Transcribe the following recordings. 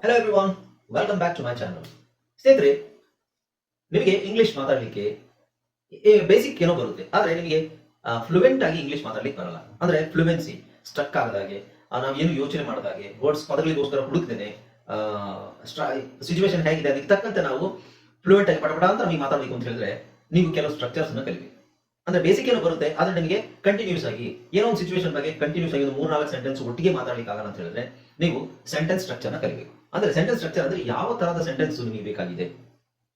Hello everyone welcome back to my channel ಸ್ನೇಹಿತರೆ, ನಿಮಗೆ English ಮಾತಾಡಲಿಕ್ಕೆ ಬೇಸಿಕ್ ಏನೋ ಬರುತ್ತೆ. ಆದರೆ ನಿಮಗೆ ಫ್ಲೂಯೆಂಟ್ ಆಗಿ ಇಂಗ್ಲಿಷ್ ಮಾತಾಡ್ಲಿಕ್ಕೆ ಬರಲ್ಲ. ಅಂದ್ರೆ ಫ್ಲೂಯೆನ್ಸಿ ಸ್ಟಕ್ ಆಗದಾಗೆ ನಾವು ಏನು ಯೋಚನೆ ಮಾಡಿದಾಗೆ ವರ್ಡ್ಸ್ ಪದಗಳಿಗೋಸ್ಕರ ಹುಡುಕ್ತೇನೆ ಸಿಚುವೇಶನ್ ಹೇಗಿದೆ, ಅದಕ್ಕೆ ತಕ್ಕಂತೆ ನಾವು ಫ್ಲೂಯೆಂಟ್ ಆಗಿ ಪಟಪಟ ಅಂತ ನಮಗೆ ಮಾತಾಡಬೇಕು ಅಂತ ಹೇಳಿದ್ರೆ, ನೀವು ಕೆಲವು ಸ್ಟ್ರಕ್ಚರ್ಸ್ ಅನ್ನು ಕಲಿಬೇಕು. ಅಂದ್ರೆ ಬೇಸಿಕ್ ಏನೋ ಬರುತ್ತೆ, ಆದ್ರೆ ನಿಮಗೆ ಕಂಟಿನ್ಯೂಸ್ ಆಗಿ, ಏನೋ ಒಂದು ಸಿಚುವೇಶನ್ ಬಗ್ಗೆ ಕಂಟಿನ್ಯೂಸ್ ಆಗಿ ಮೂರ್ನಾಲ್ಕು ಸೆಂಟೆನ್ಸ್ ಒಟ್ಟಿಗೆ ಮಾತಾಡ್ಲಿಕ್ಕೆ ಆಗಲ್ಲ ಅಂತ ಹೇಳಿದ್ರೆ, ನೀವು ಸೆಂಟೆನ್ಸ್ ಸ್ಟ್ರಕ್ಚರ್ನ ಕಲಿಬೇಕು. ಅಂದ್ರೆ ಸೆಂಟೆನ್ಸ್ ಸ್ಟ್ರಕ್ಚರ್ ಅಂದ್ರೆ ಯಾವ ತರಹದ ಸೆಂಟೆನ್ಸ್ ನಿಮಗೆ ಬೇಕಾಗಿದೆ?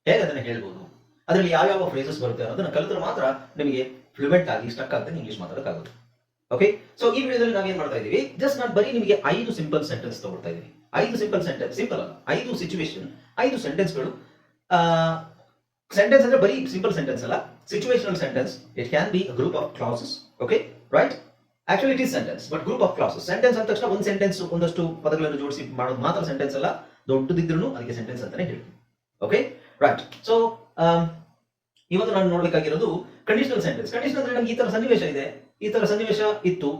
ಹೇಗೆ ಅದನ್ನ ಹೇಳ್ಬೋದು? ಅದರಲ್ಲಿ ಯಾವ ಯಾವ ಫ್ರೇಸಸ್ ಬರುತ್ತೆ ಅನ್ನೋದನ್ನ ಕಲಿತರೆ ಮಾತ್ರ ನಿಮಗೆ ಫ್ಲೂಯೆಂಟ್ ಆಗಿ ಸ್ಟಕ್ ಆಗ್ತಾನೆ ಇಂಗ್ಲಿಷ್ ಮಾತಾಡೋಕ್ಕಾಗುತ್ತೆ. ಓಕೆ ಸೊ ಈ ವಿಡಿಯೋದಲ್ಲಿ ನಾವೇನ್ ಮಾಡ್ತಾ ಇದೀವಿ ಜಸ್ಟ್ ನಾನು ಬರೀ ನಿಮಗೆ ಐದು ಸಿಂಪಲ್ ಸೆಂಟೆನ್ಸ್ ತಗೊಳ್ತಾ ಇದೀನಿ ಐದು ಸಿಂಪಲ್ ಸೆಂಟೆನ್ಸ್ ಸಿಂಪಲ್ ಅಲ್ಲ. ಐದು ಸಿಚುವೇಶನ್ ಐದು ಸೆಂಟೆನ್ಸ್ಗಳು ಸೆಂಟೆನ್ಸ್ ಅಂದ್ರೆ ಬರೀ ಸಿಂಪಲ್ ಸೆಂಟೆನ್ಸ್ ಅಲ್ಲ. Situational sentence it can be group of classes okay right actually it is sentence but group of classes sentence ಅಂದ ತಕ್ಷಣ ಒಂದು ಸೆಂಟೆನ್ಸ್ ಒಂದಷ್ಟು ಪದಗಳನ್ನು ಜೋಡಿಸಿ ಮಾಡೋದು ಮಾತ್ರ ಸೆಂಟೆನ್ಸ್ ಅಲ್ಲ. ದೊಡ್ಡದಿದ್ರು ಅದಕ್ಕೆ ಸೆಂಟೆನ್ಸ್ ಅಂತಾನೆ ಹೇಳಿ ಓಕೆ ರೈಟ್ ಸೊ ಇವತ್ತು ನಾನು ನೋಡ್ಬೇಕಾಗಿರೋದು ಕಂಡೀಷನಲ್ ಸೆಂಟೆನ್ಸ್ ಕಂಡೀಷನಲ್ ಅಂದ್ರೆ ನಮ್ಗೆ ಈ ತರ ಸನ್ನಿವೇಶ ಇದೆ. ಈ ತರ ಸನ್ನಿವೇಶ ಇತ್ತು.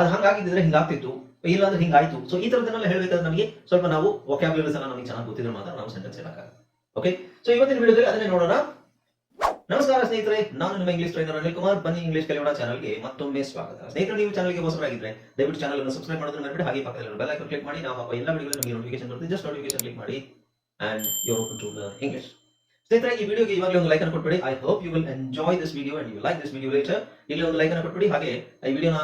ಅದು ಹಂಗಾಗಿದ್ರೆ ಹಿಂಗಾಗ್ತಿತ್ತು. ಇಲ್ಲ ಅಂದ್ರೆ ಹಿಂಗಾಯ್ತು. ಸೊ ಈ ತರದನ್ನೆಲ್ಲ ಹೇಳ್ಬೇಕಾದ್ರೆ ನಮಗೆ ಸ್ವಲ್ಪ ನಾವು ವೊಕ್ಯಾಬ್ಯುಲರೀಸ್ ಎಲ್ಲ ನಮಗೆ ಚೆನ್ನಾಗಿ ಗೊತ್ತಿದ್ರೆ ಮಾತ್ರ ನಾವು ಸೆಂಟೆನ್ಸ್ ಹೇಳಕ್ಕಾಗ ಓಕೆ ಸೊ ಇವತ್ತಿನ ವಿಡಿಯೋದಲ್ಲಿ ಅದನ್ನೇ ನೋಡೋಣ. ನಮಸ್ಕಾರ ಸ್ನೇಹಿತರೆ, ನಾನು ನಿಮ್ಮ ಇಂಗ್ಲಿಷ್ ಟ್ರೈನರ್ ಅನಿಲ್ ಕುಮಾರ್. ಬನ್ನಿ ಇಂಗ್ಲಿಷ್ ಕಲಿಯೋಣ ಚಾನಲ್ಗೆ ಮತ್ತೊಮ್ಮೆ ಸ್ವಾಗತ. ಸ್ನೇಹಿತರೆ, ನೀವು ಚಾನಲ್ಗೆ ಹೊಸರಾಗಿದ್ರೆ ದಯವಿಟ್ಟು ಚಾನಲ್ ಅನ್ನು ಸಬ್ಸ್ಕ್ರೈಬ್ ಮಾಡೋದನ್ನ ಹಾಗೆ ಪಕ್ಕದಲ್ಲಿ ಬೆಲ್ ಐಕಾನ್ ಕ್ಲಿಕ್ ಮಾಡಿ ನಾವು ಎಲ್ಲ ವಿಡಿಯೋ ನಿಮಗೆ ನೋಟಿಫಿಕೇಶನ್ ಬರುತ್ತೆ. ಜಸ್ಟ್ ನೋಟಿಫಿಕೇಶನ್ ಕ್ಲಿಕ್ ಮಾಡಿ and you open to the English ಸ್ನೇಹಿತರೆ, ಈ ವಿಡಿಯೋಗೆ ಇವಾಗಲೇ ಒಂದು ಲೈಕ್ ಅನ್ನು ಕೊಟ್ಬಿಡಿ. I hope you will enjoy this video and you like this video later ಇಲ್ಲಿ ಒಂದು ಲೈಕ್ ಅನ್ನು ಕೊಟ್ಬಿಡಿ. ಹಾಗೆ ಈ ವಿಡಿಯೋನ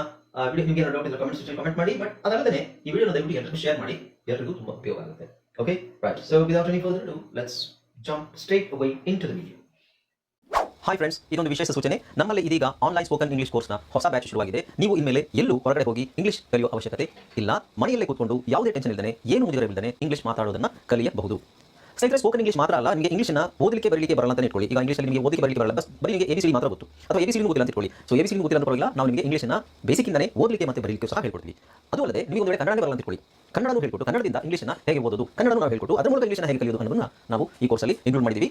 ವಿಡಿಯೋ ನಿಮಗೆ ಡೌಟ್ ಇದ್ರೆ ಕಮೆಂಟ್ ಸೆಕ್ಷನ್ ಕಮೆಂಟ್ ಮಾಡಿ. ಬಟ್ ಅದಲ್ಲದೆ ಈ ವಿಡಿಯೋನ ದಯವಿಟ್ಟು ಎಲ್ಲರಿಗೂ ಶೇರ್ ಮಾಡಿ. ಎಲ್ಲರಿಗೂ ತುಂಬಾ ಉಪಯೋಗ ಆಗುತ್ತೆ. Okay right so without any further do let's jump straight away in the video hi friends ಇದೊಂದು ವಿಶೇಷ ಸೂಚನೆ. ನಮ್ಮಲ್ಲಿ ಇದೀಗ ಆನ್ಲೈನ್ ಸ್ಪೋಕನ್ ಇಂಗ್ಲಿಷ್ ಕೋರ್ಸ್ನ ಹೊಸ ಬ್ಯಾಚ್ ಶುರುವಾಗಿದೆ. ನೀವು ಇನ್ಮೇಲೆ ಎಲ್ಲೂ ಹೊರಗಡೆ ಹೋಗಿ ಇಂಗ್ಲಿಷ್ ಕಲಿಯುವ ಅವಶ್ಯಕತೆ ಇಲ್ಲ. ಮನೆಯಲ್ಲೇ ಕೂತ್ಕೊಂಡು ಯಾವುದೇ ಟೆನ್ಷನ್ ಇಲ್ಲದೆ ಏನು ಮುಗಿದರೆ ಇಂಗ್ಲಿಷ್ ಮಾತಾಡೋದನ್ನ ಕಲಿಯಬಹುದು. ಸ್ನೇಹಿತರೆ ಸ್ಪೋಕನ್ ಇಂಗ್ಲಿಷ್ ಮಾತ್ರ ಅಲ್ಲ, ನಿಮಗೆ ಇಂಗ್ಲಿಷ್ನ ಓದಲಿಕ್ಕೆ ಬರಲಿಕ್ಕೆ ಬರಲ್ಲ ಅಂತ ಇಟ್ಕೊಳ್ಳಿ. ಈಗ ಇಂಗ್ಲಿಷಲ್ಲಿ ನಿಮಗೆ ಓದಲಿಕ್ಕೆ ಬರಲಿಕ್ಕೆ ಬರಲ್ಲ ಬಸ್ ಬರೀ ನಿಮಗೆ ಮಾತ್ರ ಗೊತ್ತು. ಅಥವಾ ಎಬಿಸಿ ಗೊತ್ತಿಲ್ಲ ಅಂತ ಇಟ್ಕೊಳ್ಳಿ. ಸೊ ಎಬಿಸಿ ಗೊತ್ತಿಲ್ಲ ಅಂತ ಪರವಾಗಿಲ್ಲ, ನಾವು ನಿಮಗೆ ಇಂಗ್ಲಿಷ್ನ ಬೇಸಿಕ್ಕಿಂದನೇ ಓದಲಿಕ್ಕೆ ಮತ್ತೆ ಬರಲಿಕ್ಕೆ ಸಹ ಹೇಳ್ಕೊಡ್ತೀವಿ. ಅದು ಅಲ್ಲದೆ, ನೀವು ಒಂದು ಕನ್ನಡ ಬರಲ್ಲ ಅಂತ ಇಟ್ಕೊಳ್ಳಿ. ಕನ್ನಡನೂ ಹೇಳ್ಕೊಟ್ಟು, ಕನ್ನಡದಿಂದ ಇಂಗ್ಲಿಷ್ನ ಹೇಗೆ ಓದೋದು? ಕನ್ನಡನೂ ನಾವು ಹೇಳ್ಕೊಟ್ಟು, ಅದರ ಮೂಲಕ ಇಂಗ್ಲಿಷ್ನ ಹೇಗೆ ಕಲಿಯೋದು ಅನ್ನೋದನ್ನ ನಾವು ಈ ಕೋರ್ಸಲ್ಲಿ ಇನ್ಕ್ಲೂಡ್ ಮಾಡಿದ್ದೀವಿ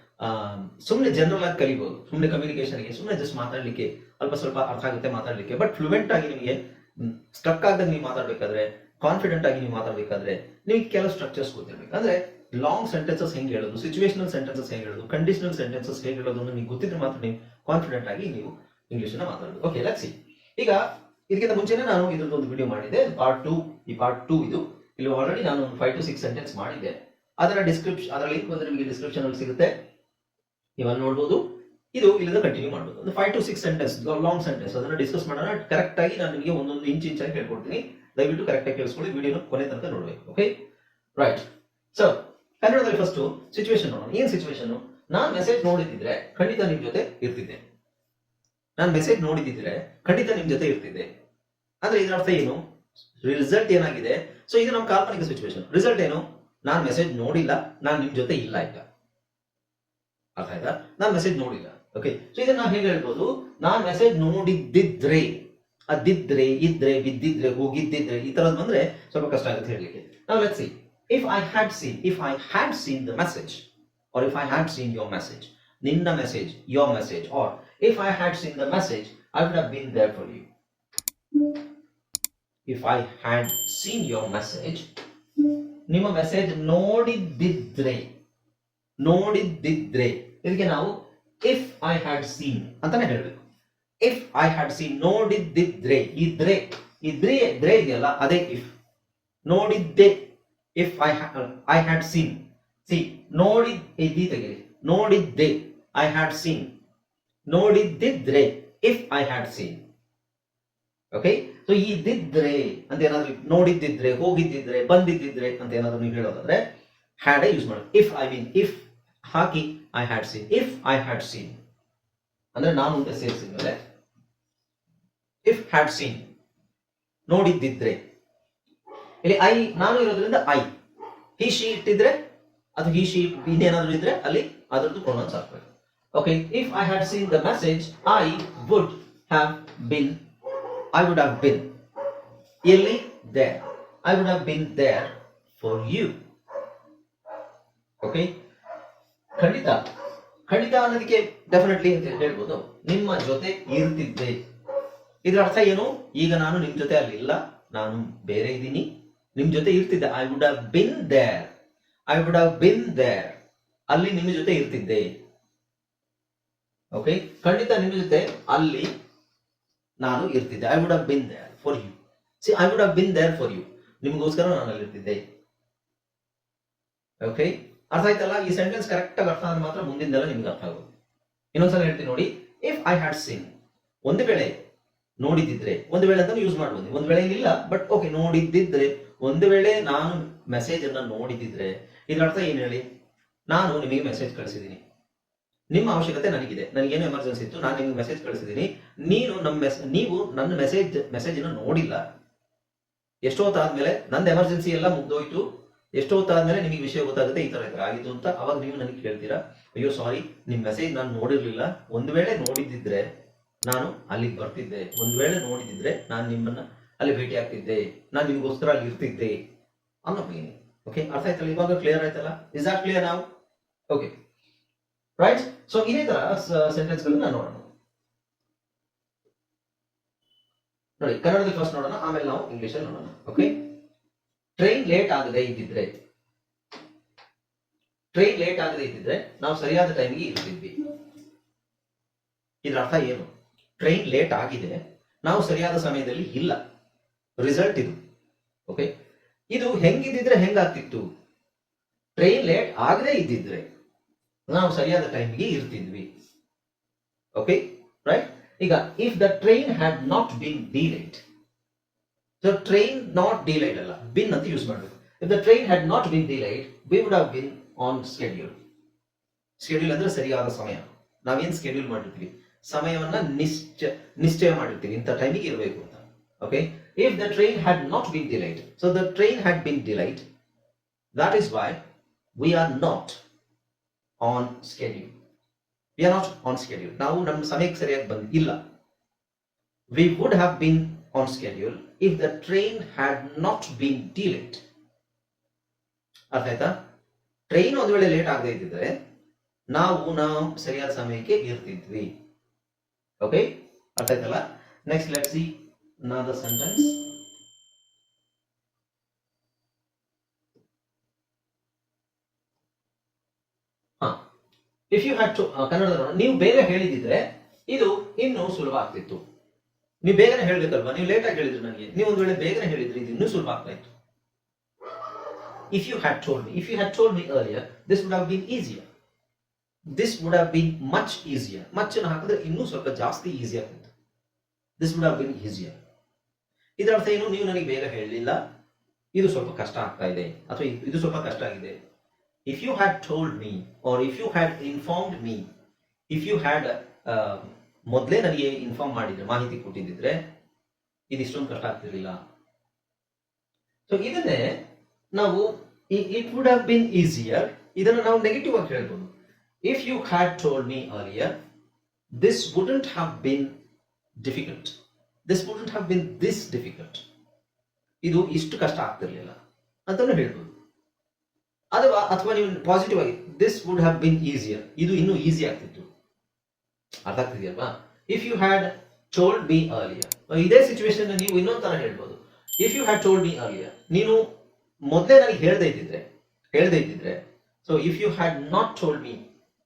ಸುಮ್ಮನೆ ಜನರಲ್ ಆಗಿ ಕಲಿಬಹುದು ಸುಮ್ಮನೆ ಕಮ್ಯುನಿಕೇಶನ್ಗೆ ಸುಮ್ಮನೆ ಜಸ್ಟ್ ಮಾತಾಡ್ಲಿಕ್ಕೆ ಅಲ್ಪ ಸ್ವಲ್ಪ ಅರ್ಥ ಆಗುತ್ತೆ ಮಾತಾಡ್ಲಿಕ್ಕೆ. ಬಟ್ ಫ್ಲೂಯೆಂಟ್ ಆಗಿ ನಿಮಗೆ ಸ್ಟ್ರಕ್ ಆಗದಾಗ ನೀವು ಮಾತಾಡ್ಬೇಕಾದ್ರೆ ಕಾನ್ಫಿಡೆಂಟ್ ಆಗಿ ನೀವು ಮಾತಾಡ್ಬೇಕಾದ್ರೆ, ನಿಮಗೆ ಕೆಲವು ಸ್ಟ್ರಕ್ಚರ್ಸ್ ಗೊತ್ತಿರ್ಬೇಕು. ಅಂದ್ರೆ ಲಾಂಗ್ ಸೆಂಟೆನ್ಸಸ್ ಹೆಂಗೆ ಹೇಳೋದು ಸಿಚುವೇಶನಲ್ ಸೆಂಟೆನ್ಸಸ್ ಹೇಗೆ ಹೇಳೋದು ಕಂಡೀಷನಲ್ ಸೆಂಟೆನ್ಸಸ್ ಹೇಗೆ ಹೇಳೋದು ನಿಮ್ಗೆ ಗೊತ್ತಿದ್ರೆ ಮಾತ್ರ ನೀವು ಕಾನ್ಫಿಡೆಂಟ್ ಆಗಿ ನೀವು ಇಂಗ್ಲೀಷನ್ನ ಮಾತಾಡೋದು ಓಕೆ ಲಕ್ಸಿ ಈಗ ಇದಕ್ಕಿಂತ ಮುಂಚೆನೆ ನಾನು ಇದ್ರದ್ದು ಒಂದು ವಿಡಿಯೋ ಮಾಡಿದೆ ಪಾರ್ಟ್ ಟೂ ಈ ಪಾರ್ಟ್ ಟೂ ಇದು. ಇಲ್ಲಿ ಆಲ್ರೆಡಿ ನಾನು ಒಂದು ಫೈವ್ ಟು ಸಿಕ್ಸ್ ಸೆಂಟೆನ್ಸ್ ಮಾಡಿದ್ದೆ. ಅದರ ಡಿಸ್ಕ್ರಿಪ್ಷನ್ ಅದರ ಲಿಂಕ್ ಬಂದ್ರೆ ನಿಮಗೆ ಡಿಸ್ಕ್ರಿಪ್ಷನ್ ಅಲ್ಲಿ ಸಿಗುತ್ತೆ. ಇವಾಗ ನೋಡ್ಬೋದು, ಇದು ಇಲ್ಲಿಂದ ಕಂಟಿನ್ಯೂ ಮಾಡ್ಬೋದು. ಒಂದು five to six sentence long sentence ಅದನ್ನ ಡಿಸ್ಕಸ್ ಮಾಡೋಣ. ಕರೆಕ್ಟ್ ಆಗಿ ನಾನು ನಿಮಗೆ ಒಂದೊಂದು ಇಂಚ್ ಇಂಚಾಗಿ ಹೇಳ್ಕೊಡ್ತೀನಿ. ದಯವಿಟ್ಟು ಕರೆಕ್ಟ್ ಆಗಿ ಕೇಳಿಸ್ಕೊಳ್ಳಿ. ವಿಡಿಯೋನ ಕೊನೆ ತನಕ ನೋಡ್ಬೇಕು ಓಕೆ ರೈಟ್ ಸೊ ಕನ್ನಡದಲ್ಲಿ ಫಸ್ಟ್ ಸಿಚುವೇಶನ್ ನೋಡೋಣ. ಏನ್ ಸಿಚುವೇಶನ್ ನಾನು ಮೆಸೇಜ್ ನೋಡಿದ್ರೆ ಖಂಡಿತ ನಿಮ್ ಜೊತೆ ಇರ್ತಿದ್ದೆ. ನಾನು ಮೆಸೇಜ್ ನೋಡಿದ್ರೆ ಖಂಡಿತ ನಿಮ್ ಜೊತೆ ಇರ್ತಿದ್ದೆ. ಅಂದ್ರೆ ಇದರ ಅರ್ಥ ಏನು? ರಿಸಲ್ಟ್ ಏನಾಗಿದೆ? ಸೊ ಇದು ನಮ್ಮ ಕಾಲ್ಪನಿಕ ಸಿಚುವೇಶನ್ ರಿಸಲ್ಟ್ ಏನು? ನಾನು ಮೆಸೇಜ್ ನೋಡಿಲ್ಲ. ನಾನು ನಿಮ್ ಜೊತೆ ಇಲ್ಲ ಈಗ. ಅರ್ಥ ಆಯ್ತಾ? ನಾನು ಮೆಸೇಜ್ ನೋಡಿಲ್ಲ. ಓಕೆ ಸೊ ಇದನ್ನ ನಾವು ಹೇಗೆ ಹೇಳ್ಬೋದು? ನಾನು ಮೆಸೇಜ್ ನೋಡಿದ್ದಿದ್ರೆ, ಅದಿದ್ರೆ, ಇದ್ರೆ, ಬಿದ್ದಿದ್ರೆ, ಹೋಗಿದ್ದಿದ್ರೆ, ಈ ತರದ್ ಬಂದ್ರೆ ಸ್ವಲ್ಪ ಕಷ್ಟ ಆಗುತ್ತೆ ಹೇಳಲಿಕ್ಕೆ. ನಾವು let see if I had seen if I had seen the message or if I had seen your message ನಿನ್ನ message your message or if I had seen the message I would been there for you if I had seen your message ನಿಮ್ಮ message ನೋಡಿದ್ದಿದ್ರೆ ನೋಡಿದ್ದಿದ್ರೆ ಇದಕ್ಕೆ ನಾವು if I had seen ಅಂತಾನೆ ಹೇಳಬೇಕು. If I had seen ನೋಡಿದ್ದಿದ್ರೆ, ಇದ್ರೆ ಇದ್ರೆ ಇದ್ರೆ ಇದೆಯಲ್ಲ, ಅದೇ ಇಫ್ ನೋಡಿದ್ದೆ if I I had seen see ನೋಡಿದ್ ಇದ್ದಿ ತೆಗೆರಿ. ನೋಡಿದ್ದೆ I had seen ನೋಡಿದ್ದಿದ್ರೆ if I had seen okay so ಇದ್ದಿದ್ರೆ ಅಂತ ಏನಾದ್ರು, ನೋಡಿದ್ದಿದ್ರೆ, ಹೋಗಿದ್ದಿದ್ರೆ, ಬಂದಿದ್ದಿದ್ರೆ ಅಂತ ಏನಾದ್ರು ನೀವು ಹೇಳೋದಾದ್ರೆ ಹ್ಯಾಡ್ ಯೂಸ್ ಮಾಡೋಣ if I mean if hockey I had seen if I had seen ಅಂದ್ರೆ ನಾನು ಅಂತ ಸೇರಿಸಿದ ಮೇಲೆ ಇಫ್ ಹ್ಯಾಡ್ ಸೀನ್ ನೋಡಿದ್ದಿದ್ರೆ. ಇಲ್ಲಿ ಐ ನಾನು ಇರೋದ್ರಿಂದ ಐ ಹಿ ಶಿ ಇಟ್ಟಿದ್ರೆ, ಅದು ಹಿ ಶಿ ಇನ್ನೇನಾದ್ರೂ ಇದ್ರೆ ಅಲ್ಲಿ ಅದರದ್ದು ಪ್ರೊನೌನ್ಸ್ ಹಾಕ್ಬೇಕು okay if I had seen the message I would have been I would have been ಎಲ್ಲಿ there I would have been there for you. Okay? ಖಂಡಿತ. ಖಂಡಿತ ಅನ್ನೋದಕ್ಕೆ ಡೆಫಿನೆಟ್ಲಿ ಅಂತ ಹೇಳ್ಬೋದು. ನಿಮ್ಮ ಜೊತೆ ಇರ್ತಿದ್ದೆ. ಇದ್ರ ಅರ್ಥ ಏನು? ಈಗ ನಾನು ನಿಮ್ ಜೊತೆ ಅಲ್ಲಿ ಇಲ್ಲ ನಾನು ಬೇರೆ ಇದ್ದೀನಿ. ನಿಮ್ ಜೊತೆ ಇರ್ತಿದ್ದೆ. I would have been there I would have been there ಅಲ್ಲಿ ನಿಮ್ಮ ಜೊತೆ ಇರ್ತಿದ್ದೆ. ಓಕೆ ಖಂಡಿತ ನಿಮ್ಮ ಜೊತೆ ಅಲ್ಲಿ ನಾನು ಇರ್ತಿದ್ದೆ. I would have been there for you see I would have been there for you ನಿಮಗೋಸ್ಕರ ನಾನು ಅಲ್ಲಿ ಇರ್ತಿದ್ದೆ ಓಕೆ ಅರ್ಥ ಆಯ್ತಲ್ಲ? ಈ ಸೆಂಟೆನ್ಸ್ ಕರೆಕ್ಟ್ ಆಗಿ ಅರ್ಥ ಆದ್ರೆ ಮಾತ್ರ ಮುಂದಿನದೆಲ್ಲ ನಿಮ್ಗೆ ಅರ್ಥ ಆಗುತ್ತೆ. ಇನ್ನೊಂದ್ಸಲ ಹೇಳ್ತೀನಿ ನೋಡಿ. ಇಫ್ ಐ ಹ್ಯಾಡ್ ಸೀನ್ ಒಂದು ವೇಳೆ ನೋಡಿದ್ದಿದ್ರೆ, ಒಂದು ವೇಳೆ ಅಂತ ಯೂಸ್ ಮಾಡ್ಬೋದು. ಒಂದು ವೇಳೆ ಇಲ್ಲ ಬಟ್ ಓಕೆ ನೋಡಿದ್ದಿದ್ರೆ, ಒಂದು ವೇಳೆ ನಾನು ಮೆಸೇಜ್ ಅನ್ನ ನೋಡಿದ್ದಿದ್ರೆ, ಇದ್ರ ಅರ್ಥ ಏನ್ ಹೇಳಿ? ನಾನು ನಿಮಗೆ ಮೆಸೇಜ್ ಕಳಿಸಿದ್ದೀನಿ. ನಿಮ್ಮ ಅವಶ್ಯಕತೆ ನನಗಿದೆ. ನನಗೇನು ಎಮರ್ಜೆನ್ಸಿ ಇತ್ತು, ನಾನು ನಿಮ್ಗೆ ಮೆಸೇಜ್ ಕಳಿಸಿದ್ದೀನಿ. ನೀನು ನಮ್ಮ ಮೆಸ್ ನೀವು ನನ್ನ ಮೆಸೇಜ್ ಮೆಸೇಜ್ ನೋಡಿಲ್ಲ. ಹೊತ್ತಾದ್ಮೇಲೆ ನಂದು ಎಮರ್ಜೆನ್ಸಿ ಎಲ್ಲ ಮುಗ್ದೋಯ್ತು. ಎಷ್ಟೋ ಹೊತ್ತಾದ್ಮೇಲೆ ನಿಮಗೆ ವಿಷಯ ಗೊತ್ತಾಗುತ್ತೆ ಈ ತರ ಆಗಿತ್ತು ಅಂತ ಅವಾಗ ನೀವು ನನಗೆ ಕೇಳ್ತೀರಾ? ಅಯ್ಯೋ ಸಾರಿ ನಿಮ್ ಮೆಸೇಜ್ ನಾನು ನೋಡಿರ್ಲಿಲ್ಲ. ಒಂದ್ ವೇಳೆ ನೋಡಿದ್ದಿದ್ರೆ ನಾನು ಅಲ್ಲಿಗೆ ಬರ್ತಿದ್ದೆ. ಒಂದ್ ವೇಳೆ ನೋಡಿದಿದ್ರೆ ನಾನು ನಿಮ್ಮನ್ನ ಅಲ್ಲಿ ಭೇಟಿ ಆಗ್ತಿದ್ದೆ. ನಾನು ನಿಮ್ಗೋಸ್ಕರ ಅಲ್ಲಿ ಇರ್ತಿದ್ದೆ ಅನ್ನೋ ಮೀನಿಂಗ್ ಓಕೆ ಅರ್ಥ ಆಯ್ತಲ್ಲ? ಇವಾಗ ಕ್ಲಿಯರ್ ಆಯ್ತಲ್ಲ? ಇಸ್ ಆಟ್ ಕ್ಲಿಯರ್ ನಾವು ಓಕೆ ರೈಟ್ ಸೊ ಇದೇ ತರ ಸೆಂಟೆನ್ಸ್ ಗಳನ್ನ ನೋಡೋಣ. ನೋಡಿ, ಕನ್ನಡದಲ್ಲಿ ಫಸ್ಟ್ ನೋಡೋಣ, ಆಮೇಲೆ ನಾವು ಇಂಗ್ಲಿಷ್ ಅಲ್ಲಿ ನೋಡೋಣ. ಓಕೆ ಟ್ರೈನ್ ಲೇಟ್ ಆಗದೆ ಇದ್ದಿದ್ರೆ ಟ್ರೈನ್ ಲೇಟ್ ಆಗದೆ ಇದ್ದಿದ್ರೆ ನಾವು ಸರಿಯಾದ ಟೈಮ್ಗೆ ಇರ್ತಿದ್ವಿ ಇದ್ರ ಅರ್ಥ ಏನು? ಟ್ರೈನ್ ಲೇಟ್ ಆಗಿದೆ, ನಾವು ಸರಿಯಾದ ಸಮಯದಲ್ಲಿ ಇಲ್ಲ. ರಿಸಲ್ಟ್ ಇದು. ಓಕೆ ಇದು ಹೆಂಗಿದ್ದಿದ್ರೆ ಹೆಂಗಾಗ್ತಿತ್ತು? ಟ್ರೈನ್ ಲೇಟ್ ಆಗದೆ ಇದ್ದಿದ್ರೆ ನಾವು ಸರಿಯಾದ ಟೈಮ್ಗೆ ಇರ್ತಿದ್ವಿ. ಓಕೆ ರೈಟ್ ಈಗ if the train had not been delayed so train not delayed ಅಲ್ಲ ಬಿನ್ ಅಂತ ಯೂಸ್ ಮಾಡಬೇಕು. If the train had not been delayed we would have been on schedule schedule ಅಂದ್ರೆ ಸರಿಯಾದ ಸಮಯ. ನಾವೇನು ಸ್ಕೆಡ್ಯೂಲ್ ಮಾಡಿರ್ತೀವಿ? ಸಮಯವನ್ನ ನಿಶ್ಚಯ ನಿಶ್ಚಯ ಮಾಡಿರ್ತೀವಿ. ಇಂಥ ಟೈಮಿಗೆ ಇರಬೇಕು ಅಂತ. Okay if the train had not been delayed so the train had been delayed that is why we are not on schedule we are not on schedule ನಾವು ನಮ್ಮ ಸಮಯಕ್ಕೆ ಸರಿಯಾಗಿ ಬಂದಿಲ್ಲ we would have been on schedule if the train had not been delayed ಅರ್ಥ ಆಯ್ತಾ train ಒಂದು ವೇಳೆ late ಆಗದೆ ಇದ್ದಿದ್ರೆ, ನಾವು ನಾವು ಸರಿಯಾದ ಸಮಯಕ್ಕೆ ಇರ್ತಿದ್ವಿ ಓಕೆ ಅರ್ಥ ಆಯ್ತಲ್ಲ next let see another sentence if you had to ಕನ್ನಡದ ನೀವು ಬೇಗ ಹೇಳಿದಿದ್ರೆ ಇದು ಇನ್ನೂ ಸುಲಭ ಆಗ್ತಿತ್ತು. ನೀವು ಬೇಗನೆ ಹೇಳ್ಬೇಕಲ್ವಾ? ನೀವು ಲೇಟ್ ಆಗಿ ಹೇಳಿದ್ರಿ ನನಗೆ. ನೀವು ಒಂದ್ ವೇಳೆ ಬೇಗನೆ ಹೇಳಿದ್ರಿ, ಇದು ಇನ್ನೂ ಸುಲಭ ಆಗ್ತಾ ಇತ್ತು. If you had told me if you had told me earlier this would have been easier this would have been much easier much ಅನ್ನು ಹಾಕಿದ್ರೆ ಇನ್ನೂ ಸ್ವಲ್ಪ ಜಾಸ್ತಿ ಈಸಿ ಆಗ್ತಿತ್ತು. This would have been easier ಇದರ ಅರ್ಥ ಏನು? ನೀವು ನನಗೆ ಬೇಗ ಹೇಳಲಿಲ್ಲ. ಇದು ಸ್ವಲ್ಪ ಕಷ್ಟ ಆಗ್ತಾ ಇದೆ. ಅಥವಾ ಇದು- ಸ್ವಲ್ಪ ಕಷ್ಟ ಆಗಿದೆ. If you had told me or if you had informed me if you had ಮೊದಲೇ ನನಗೆ ಇನ್ಫಾರ್ಮ್ ಮಾಡಿದ್ರೆ, ಮಾಹಿತಿ ಕೊಟ್ಟಿದ್ದಿದ್ರೆ, ಇದಿಷ್ಟೊಂದು ಕಷ್ಟ ಆಗ್ತಿರ್ಲಿಲ್ಲ. ಸೊ ಇದನ್ನೇ ನಾವು it would have been easier ಇದನ್ನು ನಾವು ನೆಗೆಟಿವ್ ಆಗಿ ಹೇಳ್ಬೋದು. If you had told me earlier this wouldn't have been difficult this wouldn't have been this difficult ಇದು ಇಷ್ಟು ಕಷ್ಟ ಆಗ್ತಿರ್ಲಿಲ್ಲ ಅಂತಾನು ಹೇಳ್ಬೋದು. ಅಥವಾ ಅಥವಾ ನೀವು ಪಾಸಿಟಿವ್ ಆಗಿ this would have been easier ಇದು ಇನ್ನೂ ಈಸಿ ಆಗ್ತಿತ್ತು. ಅರ್ಥ ಆಗ್ತಿದೆಯಲ್ವಾ? If you had told me earlier ಇದೇ ಸಿಚುವೇಶನ್ ನೀವು ಇನ್ನೊಂದು ತರ ಹೇಳ್ಬೋದು. If you had told me earlier ನೀನು ಮೊದಲೇ ನನಗೆ ಹೇಳ್ದೆ ಇದ್ದಿದ್ರೆ ಹೇಳ್ದೆ ಇದ್ದಿದ್ರೆ so if you had not told me